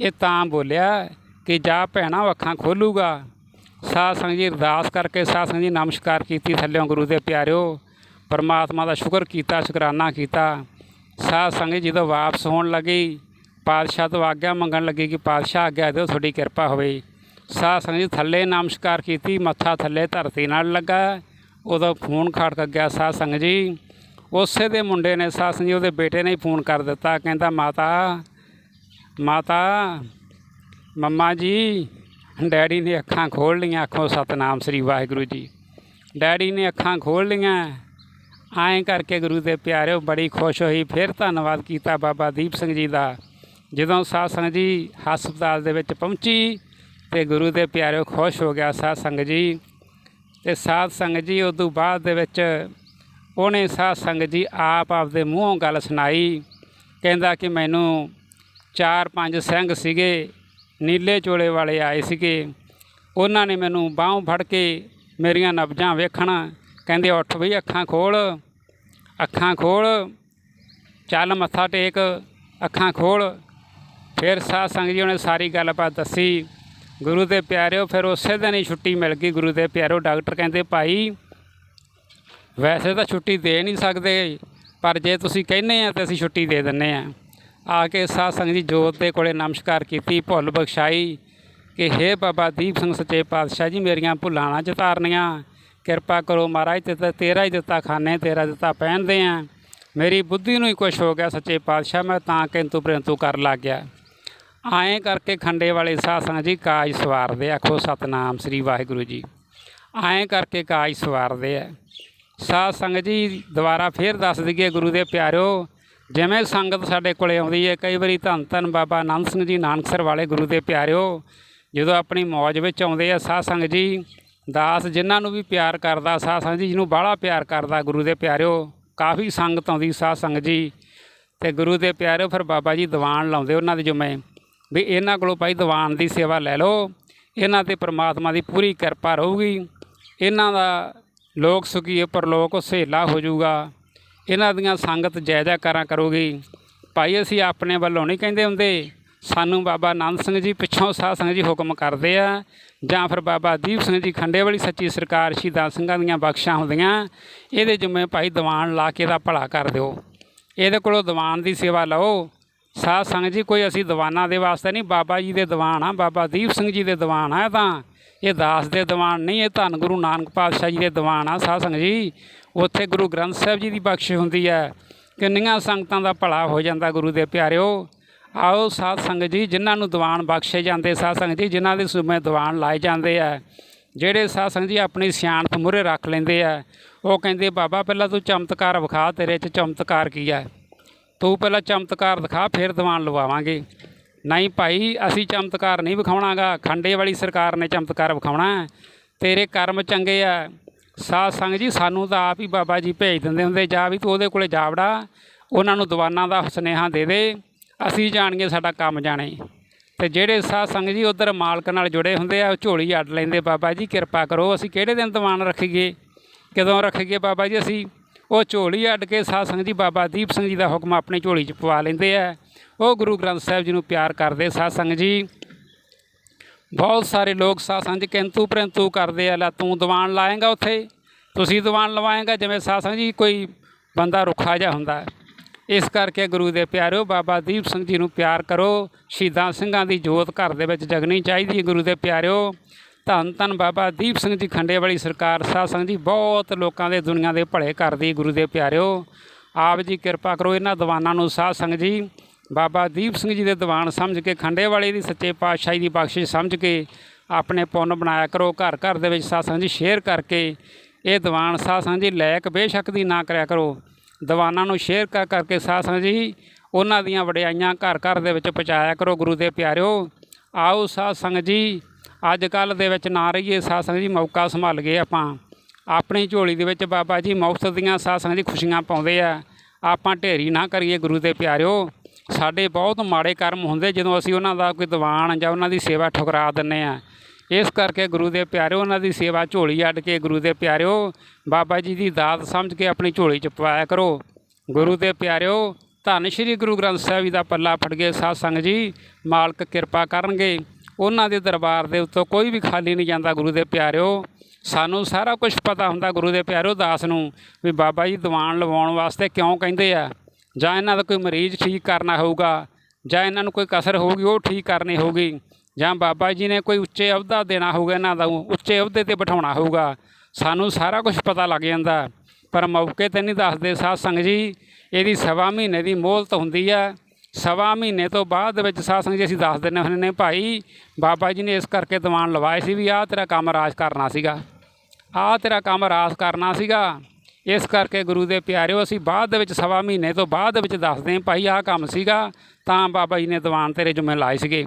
ਇਹ ਤਾਂ ਬੋਲਿਆ ਕਿ ਜਾ ਭੈਣਾ ਅੱਖਾਂ ਖੋਲੂਗਾ। ਸਾਧ ਸੰਗਤ ਜੀ ਅਰਦਾਸ ਕਰਕੇ ਸਾਧ ਸੰਗਤ ਜੀ ਨਮਸਕਾਰ ਕੀਤੀ ਥੱਲਿਓਂ ਗੁਰੂ ਦੇ ਪਿਆਰਿਓ। ਪਰਮਾਤਮਾ ਦਾ ਸ਼ੁਕਰ ਕੀਤਾ, ਸ਼ੁਕਰਾਨਾ ਕੀਤਾ। ਸਾਧ ਸੰਗਤ ਜਦੋਂ ਵਾਪਸ ਹੋਣ ਲੱਗੀ, ਪਾਤਸ਼ਾਹ ਤੋਂ ਆਗਿਆ ਮੰਗਣ ਲੱਗੀ ਕਿ ਪਾਤਸ਼ਾਹ ਆਗਿਆ ਦਿਓ, ਤੁਹਾਡੀ ਕਿਰਪਾ ਹੋਵੇ। ਸਾਧ ਸੰਗਤ ਜੀ ਥੱਲੇ ਨਮਸਕਾਰ ਕੀਤੀ, ਮੱਥਾ ਥੱਲੇ ਧਰਤੀ ਨਾਲ ਲੱਗਾ। ਉਦੋਂ ਫੋਨ ਖੜਕ ਗਿਆ ਸਾਧ ਸੰਗਤ ਜੀ, ਉਸੇ ਦੇ ਮੁੰਡੇ ਨੇ, ਸਾਧ ਸੰਗਤ ਜੀ ਉਹਦੇ ਬੇਟੇ ਨੇ ਹੀ ਫੋਨ ਕਰ ਦਿੱਤਾ। ਕਹਿੰਦਾ, ਮਾਤਾ ਮਾਤਾ, ਮੰਮਾ ਜੀ, ਡੈਡੀ ਨੇ ਅੱਖਾਂ ਖੋਲ੍ਹ ਲਈਆਂ, ਆਖੋ ਸਤਨਾਮ ਸ੍ਰੀ ਵਾਹਿਗੁਰੂ ਜੀ। ਡੈਡੀ ਨੇ ਅੱਖਾਂ ਖੋਲ੍ਹ ਲਈਆਂ। ਐਂ ਕਰਕੇ ਗੁਰੂ ਦੇ ਪਿਆਰਿਓ ਬੜੀ ਖੁਸ਼ ਹੋਈ, ਫਿਰ ਧੰਨਵਾਦ ਕੀਤਾ ਬਾਬਾ ਦੀਪ ਸਿੰਘ ਜੀ ਦਾ। ਜਦੋਂ ਸਾਧ ਸੰਗਤ ਜੀ ਹਸਪਤਾਲ ਦੇ ਵਿੱਚ ਪਹੁੰਚੀ ਤੇ ਗੁਰੂ ਦੇ ਪਿਆਰਿਓ ਖੁਸ਼ ਹੋ ਗਿਆ ਸਾਧ ਸੰਗਤ ਜੀ। ਤੇ ਸਾਧ ਸੰਗਤ ਜੀ ਉਸ ਤੋਂ ਬਾਅਦ ਦੇ ਵਿੱਚ ਉਹਨੇ ਸਾਧ ਸੰਗਤ ਜੀ ਆਪ ਆਪਦੇ ਮੂੰਹੋਂ ਗੱਲ ਸੁਣਾਈ। ਕਹਿੰਦਾ ਕਿ ਮੈਨੂੰ ਚਾਰ ਪੰਜ ਸਿੰਘ ਸੀਗੇ, ਨੀਲੇ ਚੋਲੇ ਵਾਲੇ ਆਏ ਸੀਗੇ। ਉਹਨਾਂ ਨੇ ਮੈਨੂੰ ਬਾਹੋਂ ਫੜ ਕੇ ਮੇਰੀਆਂ ਨਬਜਾਂ ਵੇਖਣ, ਕਹਿੰਦੇ, ਉੱਠ ਬਈ ਅੱਖਾਂ ਖੋਲ ਅੱਖਾਂ ਖੋਲ, ਚੱਲ ਮੱਥਾ ਟੇਕ, ਅੱਖਾਂ ਖੋਲ। ਫਿਰ ਸਾਧ ਸੰਗਤ ਜੀ ਉਹਨੇ ਸਾਰੀ ਗੱਲਬਾਤ ਦੱਸੀ। ਗੁਰੂ ਦੇ ਪਿਆਰਿਓ, ਫਿਰ ਉਸੇ ਦਿਨ ਹੀ ਛੁੱਟੀ ਮਿਲ ਗਈ ਗੁਰੂ ਦੇ ਪਿਆਰਿਓ। ਡਾਕਟਰ ਕਹਿੰਦੇ, ਭਾਈ, ਵੈਸੇ ਤਾਂ ਛੁੱਟੀ ਦੇ ਨਹੀਂ ਸਕਦੇ, ਪਰ ਜੇ ਤੁਸੀਂ ਕਹਿੰਦੇ ਆ ਤਾਂ ਅਸੀਂ ਛੁੱਟੀ ਦੇ ਦਿੰਨੇ ਆ। ਆ ਕੇ ਸਾਧ ਸੰਗਤ ਜੀ ਜੋਤ ਦੇ ਕੋਲੇ ਨਮਸਕਾਰ ਕੀਤੀ, ਭੁੱਲ ਬਖਸ਼ਾਈ ਕਿ ਹੇ ਬਾਬਾ ਦੀਪ ਸਿੰਘ ਸੱਚੇ ਪਾਤਸ਼ਾਹ ਜੀ, ਮੇਰੀਆਂ ਭੁੱਲਾਂ ਨਾ ਚਤਾਰਨੀਆਂ ਕਿਰਪਾ ਕਰੋ ਮਹਾਰਾਜ, ਤੇ ਤੇਰਾ ਹੀ ਦਿੱਤਾ ਖਾਣੇ ਤੇਰਾ ਦਿੱਤਾ ਪਹਿਨਦੇ ਆ ਮੇਰੀ ਬੁੱਧੀ ਨੂੰ ਹੀ ਕੁਛ ਹੋ ਗਿਆ ਸੱਚੇ ਪਾਤਸ਼ਾਹ, ਮੈਂ ਤਾਂ ਕਿੰਤੂ ਪ੍ਰੰਤੂ ਕਰ ਲੱਗ ਗਿਆ। ਆਏ ਕਰਕੇ ਖੰਡੇ ਵਾਲੇ ਸਾਧ ਸੰਗਤ ਜੀ ਕਾਜ ਸਵਾਰਦੇ ਆਖੋ ਸਤਨਾਮ ਸ੍ਰੀ ਵਾਹਿਗੁਰੂ ਜੀ। ਆਏ ਕਰਕੇ ਕਾਜ ਸਵਾਰਦੇ ਆ। ਸਾਧ ਸੰਗਤ ਜੀ ਦੁਬਾਰਾ ਫੇਰ ਦੱਸ ਦਈਏ ਗੁਰੂ ਦੇ ਪਿਆਰਿਓ ਜਿਵੇਂ ਸੰਗਤ ਸਾਡੇ ਕੋਲੇ ਆਉਂਦੀ ਹੈ, ਕਈ ਵਾਰੀ ਧੰਨ ਧੰਨ ਬਾਬਾ ਆਨੰਦ ਸਿੰਘ ਜੀ ਨਾਨਕਸਰ ਵਾਲੇ ਗੁਰੂ ਦੇ ਪਿਆਰਿਓ, ਜਦੋਂ ਆਪਣੀ ਮੌਜ ਵਿੱਚ ਆਉਂਦੇ ਆ, ਸਾਧ ਸੰਗਤ ਜੀ, ਦਾਸ ਜਿਨ੍ਹਾਂ ਨੂੰ ਵੀ ਪਿਆਰ ਕਰਦਾ, ਸਾਧ ਸੰਗਤ ਜੀ ਜਿਹਨੂੰ ਬਾਹਲਾ ਪਿਆਰ ਕਰਦਾ ਗੁਰੂ ਦੇ ਪਿਆਰਿਓ, ਕਾਫੀ ਸੰਗਤ ਆਉਂਦੀ ਸਾਧ ਸੰਗਤ ਜੀ। ਤੇ ਗੁਰੂ ਦੇ ਪਿਆਰਿਓ ਫਿਰ ਬਾਬਾ ਜੀ ਦੀਵਾਨ ਲਾਉਂਦੇ ਉਹਨਾਂ ਦੇ ਜੁਮੇ, ਵੀ ਇਹਨਾਂ ਕੋਲੋਂ ਭਾਈ ਦੀਵਾਨ ਦੀ ਸੇਵਾ ਲੈ ਲਓ, ਇਹਨਾਂ ਤੇ ਪ੍ਰਮਾਤਮਾ ਦੀ ਪੂਰੀ ਕਿਰਪਾ ਰਹੂਗੀ, ਇਹਨਾਂ ਦਾ ਲੋਕ ਸੁਖੀ ਪਰਲੋਕ ਸਹੇਲਾ ਹੋ ਜਾਊਗਾ। ਇਹਨਾਂ ਦੀਆਂ ਸੰਗਤ ਜਾਇਜ਼ਾ ਕਰਾਂ ਕਰੂਗੀ। ਭਾਈ, ਅਸੀਂ ਆਪਣੇ ਵੱਲੋਂ ਨਹੀਂ ਕਹਿੰਦੇ ਹੁੰਦੇ। ਸਾਨੂੰ ਬਾਬਾ ਆਨੰਦ ਸਿੰਘ ਜੀ, ਪਿੱਛੋਂ ਸਾਧ ਸੰਗਤ ਜੀ ਹੁਕਮ ਕਰਦੇ ਆ। ਜਾਂ ਫਿਰ ਬਾਬਾ ਦੀਪ ਸਿੰਘ ਜੀ ਖੰਡੇ ਵਾਲੀ ਸੱਚੀ ਸਰਕਾਰ ਸ਼ਹੀਦਾਂ ਸਿੰਘਾਂ ਦੀਆਂ ਬਖਸ਼ਾਂ ਹੁੰਦੀਆਂ। ਇਹਦੇ ਜਿੰਮੇ ਭਾਈ ਦੀਵਾਨ ਲਾ ਕੇ ਇਹਦਾ ਭਲਾ ਕਰ ਦਿਓ। ਇਹਦੇ ਕੋਲੋਂ ਦੀਵਾਨ ਦੀ ਸੇਵਾ ਲਓ। ਸਾਧ ਸੰਗਤ ਜੀ, ਕੋਈ ਅਸੀਂ ਦੀਵਾਨਾਂ ਦੇ ਵਾਸਤੇ ਨਹੀਂ। ਬਾਬਾ ਜੀ ਦੇ ਦੀਵਾਨ ਆ, ਬਾਬਾ ਦੀਪ ਸਿੰਘ ਜੀ ਦੇ ਦੀਵਾਨ ਆ ਤਾਂ। ਇਹ ਦਾਸ ਦੇ ਦੀਵਾਨ ਨਹੀਂ, ਇਹ ਧੰਨ ਗੁਰੂ ਨਾਨਕ ਪਾਤਸ਼ਾਹ ਜੀ ਦੇ ਦੀਵਾਨ ਆ ਸਾਧ ਸੰਗਤ ਜੀ। ਉੱਥੇ ਗੁਰੂ ਗ੍ਰੰਥ ਸਾਹਿਬ ਜੀ ਦੀ ਬਖਸ਼ ਹੁੰਦੀ ਹੈ। ਕਿੰਨੀਆਂ ਸੰਗਤਾਂ ਦਾ ਭਲਾ ਹੋ ਜਾਂਦਾ ਗੁਰੂ ਦੇ ਪਿਆਰਿਓ। ਆਓ ਸਾਧ ਸੰਗਤ ਜੀ, ਜਿਨ੍ਹਾਂ ਨੂੰ ਦੀਵਾਨ ਬਖਸ਼ੇ ਜਾਂਦੇ, ਸਾਧ ਸੰਗਤ ਜੀ, ਜਿਨ੍ਹਾਂ ਦੇ ਸੂਮੇ ਦੀਵਾਨ ਲਾਏ ਜਾਂਦੇ ਆ, ਜਿਹੜੇ ਸਾਧ ਸੰਗਤ ਜੀ ਆਪਣੀ ਸਿਆਣਪ ਮੂਹਰੇ ਰੱਖ ਲੈਂਦੇ ਆ, ਉਹ ਕਹਿੰਦੇ, ਬਾਬਾ, ਪਹਿਲਾਂ ਤੂੰ ਚਮਤਕਾਰ ਵਿਖਾ, ਤੇਰੇ 'ਚ ਚਮਤਕਾਰ ਕੀ ਹੈ ਤੂੰ ਪਹਿਲਾਂ ਚਮਤਕਾਰ ਦਿਖਾ, ਫਿਰ ਦੀਵਾਨ ਲਵਾਵਾਂਗੇ। ਨਹੀਂ ਭਾਈ, ਅਸੀਂ ਚਮਤਕਾਰ ਨਹੀਂ ਵਿਖਾਉਣਾਗਾ। ਖੰਡੇ ਵਾਲੀ ਸਰਕਾਰ ਨੇ ਚਮਤਕਾਰ ਵਿਖਾਉਣਾ। ਤੇਰੇ ਕਰਮ ਚੰਗੇ ਆ। ਸਾਧ ਸੰਗਤ ਜੀ, ਸਾਨੂੰ ਤਾਂ ਆਪ ਹੀ ਬਾਬਾ ਜੀ ਭੇਜ ਦਿੰਦੇ ਹੁੰਦੇ, ਜਾ ਵੀ ਤੂੰ ਉਹਦੇ ਕੋਲੇ ਜਾਵੜਾ ਉਹਨਾਂ ਨੂੰ ਦੀਵਾਨਾਂ ਦਾ ਸੁਨੇਹਾ ਦੇ ਦੇ, ਅਸੀਂ ਜਾਣਗੇ ਸਾਡਾ ਕੰਮ ਜਾਣੇ। ਤੇ ਜਿਹੜੇ ਸਾਧ ਸੰਗਤ ਜੀ ਉਧਰ ਮਾਲਕ ਨਾਲ ਜੁੜੇ ਹੁੰਦੇ ਆ, ਉਹ ਝੋਲੀ ਅੱਡ ਲੈਂਦੇ, ਬਾਬਾ ਜੀ ਕਿਰਪਾ ਕਰੋ, ਅਸੀਂ ਕਿਹੜੇ ਦਿਨ ਦੀਵਾਨ ਰੱਖੀਏ? ਕਦੋਂ ਰੱਖੀਏ ਬਾਬਾ ਜੀ ਅਸੀਂ? ਉਹ ਝੋਲੀ ਅੱਡ ਕੇ ਸਾਧ ਸੰਗਤ ਜੀ, ਬਾਬਾ ਦੀਪ ਸਿੰਘ ਜੀ ਦਾ ਹੁਕਮ ਆਪਣੀ ਝੋਲੀ 'ਚ ਪਵਾ ਲੈਂਦੇ ਆ। ਉਹ ਗੁਰੂ ਗ੍ਰੰਥ ਸਾਹਿਬ ਜੀ ਨੂੰ ਪਿਆਰ ਕਰਦੇ ਸਾਧ ਸੰਗਤ ਜੀ। ਬਹੁਤ ਸਾਰੇ ਲੋਕ ਸਾਧ ਸੰਗਤ ਜੀ ਕਿੰਤੂ ਪ੍ਰੰਤੂ ਕਰਦੇ ਆ, ਲੈ ਤੂੰ ਦੀਵਾਨ ਲਾਏਗਾ ਉੱਥੇ, ਤੁਸੀਂ ਦੀਵਾਨ ਲਵਾਏਗਾ, ਜਿਵੇਂ ਸਾਧ ਸੰਗਤ ਜੀ ਕੋਈ ਬੰਦਾ ਰੁੱਖਾ ਜਿਹਾ ਹੁੰਦਾ ਇਸ ਕਰਕੇ ਗੁਰੂ ਦੇ ਪਿਆਰਿਓ, ਬਾਬਾ ਦੀਪ ਸਿੰਘ ਜੀ ਨੂੰ ਪਿਆਰ ਕਰੋ, ਸ਼ਹੀਦਾਂ ਸਿੰਘਾਂ ਦੀ ਜੋਤ ਘਰ ਦੇ ਵਿੱਚ ਜਗਣੀ ਚਾਹੀਦੀ ਹੈ ਗੁਰੂ ਦੇ ਪਿਆਰਿਓ। ਧੰਨ ਧੰਨ ਬਾਬਾ ਦੀਪ ਸਿੰਘ ਜੀ ਖੰਡੇ ਵਾਲੀ ਸਰਕਾਰ ਸਾਧ ਸੰਗਤ ਜੀ ਬਹੁਤ ਲੋਕਾਂ ਦੇ ਦੁਨੀਆ ਦੇ ਭਲੇ ਕਰਦੀ ਗੁਰੂ ਦੇ ਪਿਆਰਿਓ। ਆਪ ਜੀ ਕਿਰਪਾ ਕਰੋ ਇਹਨਾਂ ਦੀਵਾਨਾਂ ਨੂੰ ਸਾਧ ਸੰਗਤ ਜੀ ਬਾਬਾ ਦੀਪ ਸਿੰਘ ਜੀ ਦੇ ਦੀਵਾਨ ਸਮਝ ਕੇ ਖੰਡੇ ਵਾਲੇ ਦੀ ਸੱਚੇ ਪਾਤਸ਼ਾਹੀ ਦੀ ਬਖਸ਼ਿਸ਼ ਸਮਝ ਕੇ ਆਪਣੇ ਪੁੰਨ ਬਣਾਇਆ ਕਰੋ, ਘਰ ਘਰ ਦੇ ਵਿੱਚ ਸਾਧ ਜੀ ਸ਼ੇਅਰ ਕਰਕੇ ਇਹ ਦੀਵਾਨ ਸਾਧ ਸੰਗਤ ਜੀ ਲੈਕ ਬੇਸ਼ੱਕ ਦੀ ਨਾ ਕਰਿਆ ਕਰੋ। ਦੀਵਾਨਾਂ ਨੂੰ ਸ਼ੇਅਰ ਕਰ ਕਰਕੇ ਸਾਧ ਜੀ ਉਹਨਾਂ ਦੀਆਂ ਵਡਿਆਈਆਂ ਘਰ ਘਰ ਦੇ ਵਿੱਚ ਪਹੁੰਚਾਇਆ ਕਰੋ, ਗੁਰੂ ਦੇ ਪਿਆਰਿਓ। ਆਓ ਸਾਧ ਸੰਗਤ ਜੀ, ਅੱਜ ਕੱਲ ਦੇ ਵਿੱਚ ਨਾ ਰਹੀਏ ਸਾਧ ਸੰਗਤ ਜੀ, ਮੌਕਾ ਸੰਭਾਲ ਗਏ ਆਪਾਂ। ਆਪਣੀ ਝੋਲੀ ਦੇ ਵਿੱਚ ਬਾਬਾ ਜੀ ਮੁਫਤ ਦੀਆਂ ਸਾਧ ਸੰਗਤ ਜੀ ਖੁਸ਼ੀਆਂ ਪਾਉਂਦੇ ਆ। ਆਪਾਂ ਢੇਰੀ ਨਾ ਕਰੀਏ ਗੁਰੂ ਦੇ ਪਿਆਰਿਓ। ਸਾਡੇ ਬਹੁਤ ਮਾੜੇ ਕਰਮ ਹੁੰਦੇ ਜਦੋਂ ਅਸੀਂ ਉਹਨਾਂ ਦਾ ਕੋਈ ਦੀਵਾਨ ਜਾਂ ਉਹਨਾਂ ਦੀ ਸੇਵਾ ਠੁਕਰਾ ਦਿੰਨੇ ਆ ਇਸ ਕਰਕੇ ਗੁਰੂ ਦੇ ਪਿਆਰਿਓ ਉਹਨਾਂ ਦੀ ਸੇਵਾ ਝੋਲੀ ਅੱਡ ਕੇ ਗੁਰੂ ਦੇ ਪਿਆਰਿਓ, ਬਾਬਾ ਜੀ ਦੀ ਦਾਤ ਸਮਝ ਕੇ ਆਪਣੀ ਝੋਲੀ ਚ ਪਵਾਇਆ ਕਰੋ। ਗੁਰੂ ਦੇ ਪਿਆਰਿਓ, ਧੰਨ ਸ਼੍ਰੀ ਗੁਰੂ ਗ੍ਰੰਥ ਸਾਹਿਬ ਜੀ ਦਾ ਪੱਲਾ ਫੜ ਕੇ ਸਾਧ ਸੰਗਤ ਜੀ, ਮਾਲਕ ਕਿਰਪਾ ਕਰਨਗੇ। ਉਹਨਾਂ ਦੇ ਦਰਬਾਰ ਦੇ ਉੱਤੋਂ ਕੋਈ ਵੀ ਖਾਲੀ ਨਹੀਂ ਜਾਂਦਾ ਗੁਰੂ ਦੇ ਪਿਆਰਿਓ। ਸਾਨੂੰ ਸਾਰਾ ਕੁਝ ਪਤਾ ਹੁੰਦਾ ਗੁਰੂ ਦੇ ਪਿਆਰਿਓ ਦਾਸ ਨੂੰ ਵੀ ਬਾਬਾ ਜੀ ਦੀਵਾਨ ਲਵਾਉਣ ਵਾਸਤੇ ਕਿਉਂ ਕਹਿੰਦੇ ਆ? ਜਾਂ ਇਹਨਾਂ ਦਾ ਕੋਈ ਮਰੀਜ਼ ਠੀਕ ਕਰਨਾ ਹੋਊਗਾ, ਜਾਂ ਇਹਨਾਂ ਨੂੰ ਕੋਈ ਕਸਰ ਹੋਊਗੀ, ਉਹ ਠੀਕ ਕਰਨੀ ਹੋਊਗੀ, ਜਾਂ ਬਾਬਾ ਜੀ ਨੇ ਕੋਈ ਉੱਚੇ ਅਹੁਦਾ ਦੇਣਾ ਹੋਊਗਾ ਇਹਨਾਂ ਦਾ ਉੱਚੇ ਅਹੁਦੇ ਤੇ ਬਿਠਾਉਣਾ ਹੋਊਗਾ, ਸਾਨੂੰ ਸਾਰਾ ਕੁਝ ਪਤਾ ਲੱਗ ਜਾਂਦਾ। ਪਰ ਮੌਕੇ ਤੇ ਨਹੀਂ ਦੱਸਦੇ ਸਾਧ ਸੰਗਤ ਜੀ, ਇਹਦੀ ਸਵਾ ਮਹੀਨੇ ਦੀ ਮੋਹਲਤ ਹੁੰਦੀ ਆ। ਸਵਾ ਮਹੀਨੇ ਤੋਂ ਬਾਅਦ ਵਿੱਚ ਸਾਧ ਸੰਗਤ ਜੀ ਅਸੀਂ ਦੱਸ ਦਿੰਦੇ ਹੁੰਦੇ ਨੇ, ਭਾਈ, ਬਾਬਾ ਜੀ ਨੇ ਇਸ ਕਰਕੇ ਦੀਵਾਨ ਲਵਾਏ ਸੀ ਵੀ ਆਹ ਤੇਰਾ ਕੰਮ ਰਾਜ ਕਰਨਾ ਸੀਗਾ, ਆਹ ਤੇਰਾ ਕੰਮ ਰਾਜ ਕਰਨਾ ਸੀਗਾ ਇਸ ਕਰਕੇ ਗੁਰੂ ਦੇ ਪਿਆਰਿਓ, ਅਸੀਂ ਬਾਅਦ ਦੇ ਵਿੱਚ ਸਵਾ ਮਹੀਨੇ ਤੋਂ ਬਾਅਦ ਦੇ ਵਿੱਚ ਦੱਸਦੇ ਹਾਂ, ਭਾਈ ਆਹ ਕੰਮ ਸੀਗਾ, ਤਾਂ ਬਾਬਾ ਜੀ ਨੇ ਦੀਵਾਨ ਤੇਰੇ ਜੁਮੇ ਲਾਏ ਸੀਗੇ।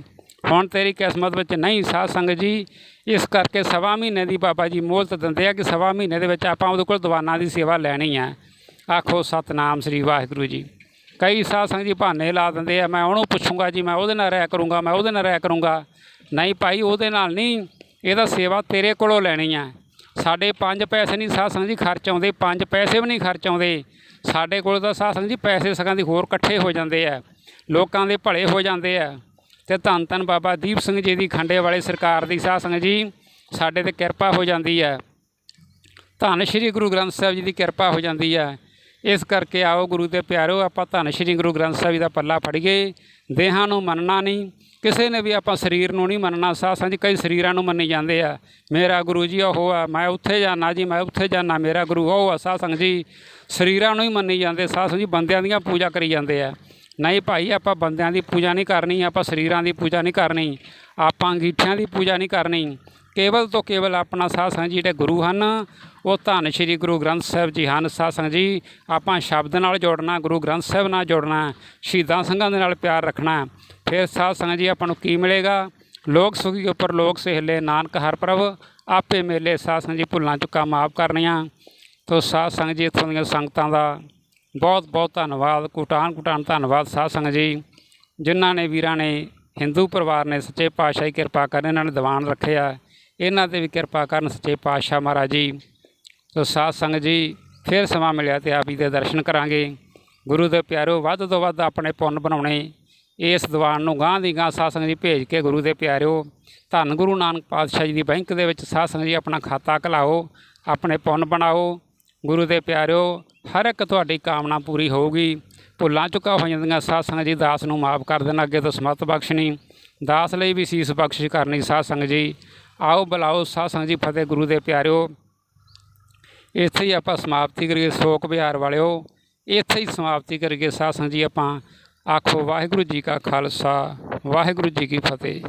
ਹੁਣ ਤੇਰੀ ਕਿਸਮਤ ਵਿੱਚ ਨਹੀਂ ਸਾਧ ਸੰਗਤ ਜੀ। ਇਸ ਕਰਕੇ ਸਵਾ ਮਹੀਨੇ ਦੀ ਬਾਬਾ ਜੀ ਮੋਹਲਤ ਦਿੰਦੇ ਆ ਕਿ ਸਵਾ ਮਹੀਨੇ ਦੇ ਵਿੱਚ ਆਪਾਂ ਉਹਦੇ ਕੋਲ ਦੀਵਾਨਾਂ ਦੀ ਸੇਵਾ ਲੈਣੀ ਆ। ਆਖੋ, ਸਤਨਾਮ ਸ੍ਰੀ ਵਾਹਿਗੁਰੂ ਜੀ। ਕਈ ਸਾਧ ਸੰਗਤ ਜੀ ਬਹਾਨੇ ਲਾ ਦਿੰਦੇ ਆ, ਮੈਂ ਉਹਨੂੰ ਪੁੱਛੂੰਗਾ ਜੀ, ਮੈਂ ਉਹਦੇ ਨਾਲ ਰਹਿ ਕਰੂੰਗਾ, ਮੈਂ ਉਹਦੇ ਨਾਲ ਰਹਿ ਕਰੂੰਗਾ। ਨਹੀਂ ਭਾਈ, ਉਹਦੇ ਨਾਲ ਨਹੀਂ। ਇਹਦਾ ਸੇਵਾ ਤੇਰੇ ਕੋਲੋਂ ਲੈਣੀ ਆ। ਸਾਡੇ ਪੰਜ ਪੈਸੇ ਨਹੀਂ ਸਾਧ ਸੰਗਤ ਜੀ ਖਰਚ ਆਉਂਦੇ, ਪੰਜ ਪੈਸੇ ਵੀ ਨਹੀਂ ਖਰਚ ਆਉਂਦੇ। ਸਾਡੇ ਕੋਲ ਤਾਂ ਸਾਧ ਸੰਗਤ ਜੀ ਪੈਸੇ ਸਕਾਂ ਦੀ ਹੋਰ ਇਕੱਠੇ ਹੋ ਜਾਂਦੇ ਆ, ਲੋਕਾਂ ਦੇ ਭਲੇ ਹੋ ਜਾਂਦੇ ਆ। ਤੇ ਧੰਨ ਧੰਨ ਬਾਬਾ ਦੀਪ ਸਿੰਘ ਜੀ ਦੀ ਖੰਡੇ ਵਾਲੇ ਸਰਕਾਰ ਦੀ ਸਾਧ ਸੰਗਤ ਜੀ, ਸਾਡੇ ਤੇ ਕਿਰਪਾ ਹੋ ਜਾਂਦੀ ਹੈ ਧੰਨ ਸ਼੍ਰੀ ਗੁਰੂ ਗ੍ਰੰਥ ਸਾਹਿਬ ਜੀ ਦੀ ਕਿਰਪਾ ਹੋ ਜਾਂਦੀ ਹੈ ਇਸ ਕਰਕੇ ਆਓ ਗੁਰੂ ਦੇ ਪਿਆਰੋ, ਆਪਾਂ ਧੰਨ ਸ਼੍ਰੀ ਗੁਰੂ ਗ੍ਰੰਥ ਸਾਹਿਬ ਜੀ ਦਾ ਪੱਲਾ ਫੜੀਏ। ਦੇਹਾਂ ਨੂੰ ਮੰਨਣਾ ਨਹੀਂ ਕਿਸੇ ਨੇ ਵੀ ਆਪਾਂ ਸਰੀਰ ਨੂੰ ਨਹੀਂ ਮੰਨਣਾ, ਸਾਧ ਸੰਗਤ ਜੀ ਕਈ ਸਰੀਰਾਂ ਨੂੰ ਮੰਨੀ ਜਾਂਦੇ ਆ। ਮੇਰਾ ਗੁਰੂ ਜੀ ਉਹ ਆ, ਮੈਂ ਉੱਥੇ ਜਾਣਾ ਜੀ, ਮੈਂ ਉੱਥੇ ਜਾਣਾ ਮੇਰਾ ਗੁਰੂ ਉਹ ਆ, ਸਾਧ ਸੰਗਤ ਜੀ ਸਰੀਰਾਂ ਨੂੰ ਹੀ ਮੰਨੀ ਜਾਂਦੇ, ਸਾਧ ਸੰਗਤ ਜੀ ਬੰਦਿਆਂ ਦੀਆਂ ਪੂਜਾ ਕਰੀ ਜਾਂਦੇ ਆ। ਨਹੀਂ ਭਾਈ, ਆਪਾਂ ਬੰਦਿਆਂ ਦੀ ਪੂਜਾ ਨਹੀਂ ਕਰਨੀ, ਆਪਾਂ ਸਰੀਰਾਂ ਦੀ ਪੂਜਾ ਨਹੀਂ ਕਰਨੀ, ਆਪਾਂ ਅੰਗੀਠਿਆਂ ਦੀ ਪੂਜਾ ਨਹੀਂ ਕਰਨੀ। ਕੇਵਲ ਤੋਂ ਕੇਵਲ ਆਪਣਾ ਸਾਧ ਸੰਗਤ ਜੀ ਜਿਹੜੇ ਗੁਰੂ ਹਨ ਉਹ ਧੰਨ ਸ਼੍ਰੀ ਗੁਰੂ ਗ੍ਰੰਥ ਸਾਹਿਬ ਜੀ ਹਨ। ਸਾਧ ਸੰਗਤ ਜੀ, ਆਪਾਂ ਸ਼ਬਦ ਨਾਲ ਜੋੜਨਾ, ਗੁਰੂ ਗ੍ਰੰਥ ਸਾਹਿਬ ਨਾਲ ਜੋੜਨਾ, ਸ਼ਹੀਦਾਂ ਸਿੰਘਾਂ ਦੇ ਨਾਲ ਪਿਆਰ ਰੱਖਣਾ। ਫਿਰ ਸਾਧ ਸੰਗਤ ਜੀ, ਆਪਾਂ ਨੂੰ ਕੀ ਮਿਲੇਗਾ? ਲੋਕ ਸੁਖੀ ਉੱਪਰ ਲੋਕ ਸਹਿਲੇ, ਨਾਨਕ ਹਰ ਪ੍ਰਭ, ਆਪੇ ਮੇਲੇ। ਸਾਧ ਸੰਗਤ ਜੀ, ਭੁੱਲਾਂ ਚੁੱਕਾ ਮਾਫ ਕਰਨੀਆਂ। ਤੋ ਸਾਧ ਸੰਗਤ ਜੀ, ਇੱਥੋਂ ਦੀਆਂ ਸੰਗਤਾਂ ਦਾ ਬਹੁਤ ਬਹੁਤ ਧੰਨਵਾਦ। ਕੁਟਾਨ ਕੁਟਾਨ ਧੰਨਵਾਦ ਸਾਧ ਸੰਗਤ ਜੀ। ਜਿਨ੍ਹਾਂ ਨੇ ਵੀਰਾਂ ਨੇ ਹਿੰਦੂ ਪਰਿਵਾਰ ਨੇ ਸੱਚੇ ਪਾਤਸ਼ਾਹ ਦੀ ਕਿਰਪਾ ਕਰਨ, ਇਹਨਾਂ ਨੇ ਦੀਵਾਨ ਰੱਖਿਆ। ਇਹਨਾਂ ਤੇ ਵੀ ਕਿਰਪਾ ਕਰਨ ਸੱਚੇ ਪਾਤਸ਼ਾਹ ਮਹਾਰਾਜ ਜੀ। ਤੋ ਸਾਧ ਸੰਗਤ ਜੀ, ਫਿਰ ਸਮਾਂ ਮਿਲਿਆ ਤੇ ਆਪ ਜੀ ਦੇ ਦਰਸ਼ਨ ਕਰਾਂਗੇ। ਗੁਰੂ ਦੇ ਪਿਆਰਿਓ ਵੱਧ ਤੋਂ ਵੱਧ ਆਪਣੇ ਪੁੰਨ ਬਣਾਉਣੇ। ਇਸ ਦੀਵਾਨ ਨੂੰ ਗਾਂ ਦੀ ਗਾਂ ਸਾਧ ਸੰਗਤ ਜੀ ਭੇਜ ਕੇ ਗੁਰੂ ਦੇ ਪਿਆਰਿਓ ਧੰਨ ਗੁਰੂ ਨਾਨਕ ਪਾਤਸ਼ਾਹ ਜੀ ਦੀ ਬੈਂਕ ਦੇ ਵਿੱਚ ਸਾਧ ਸੰਗਤ ਜੀ ਆਪਣਾ ਖਾਤਾ ਖਲਾਓ ਆਪਣੇ ਪੁੰਨ ਬਣਾਓ। ਗੁਰੂ ਦੇ ਪਿਆਰਿਓ ਹਰ ਇੱਕ ਤੁਹਾਡੀ ਕਾਮਨਾ ਪੂਰੀ ਹੋਊਗੀ। ਭੁੱਲਾਂ ਚੁੱਕਾ ਹੋ ਜਾਂਦੀਆਂ ਸਾਧ ਸੰਗਤ ਜੀ, ਦਾਸ ਨੂੰ ਮਾਫ ਕਰ ਦੇਣਾ, ਅੱਗੇ ਤੋਂ ਸਮਤ ਬਖਸ਼ਣੀ। ਦਾਸ ਲਈ ਵੀ ਸੀਸ ਬਖਸ਼ਿਸ਼ ਕਰਨੀ ਸਾਧ ਸੰਗਤ ਜੀ। ਆਓ ਬੁਲਾਓ ਸਾਧ ਸੰਗਤ ਜੀ ਫਤਿਹ ਗੁਰੂ ਦੇ ਪਿਆਰਿਓ ਇੱਥੇ ਹੀ ਆਪਾਂ ਸਮਾਪਤੀ ਕਰੀਏ, ਸ਼ੋਕ ਵਿਹਾਰ ਵਾਲਿਓ। ਇੱਥੇ ਹੀ ਸਮਾਪਤੀ ਕਰੀਏ, ਸਾਧ ਸੰਗਤ ਜੀ ਆਪਾਂ ਆਖੋ, ਵਾਹਿਗੁਰੂ ਜੀ ਕਾ ਖਾਲਸਾ, ਵਾਹਿਗੁਰੂ ਜੀ ਕੀ ਫਤਿਹ।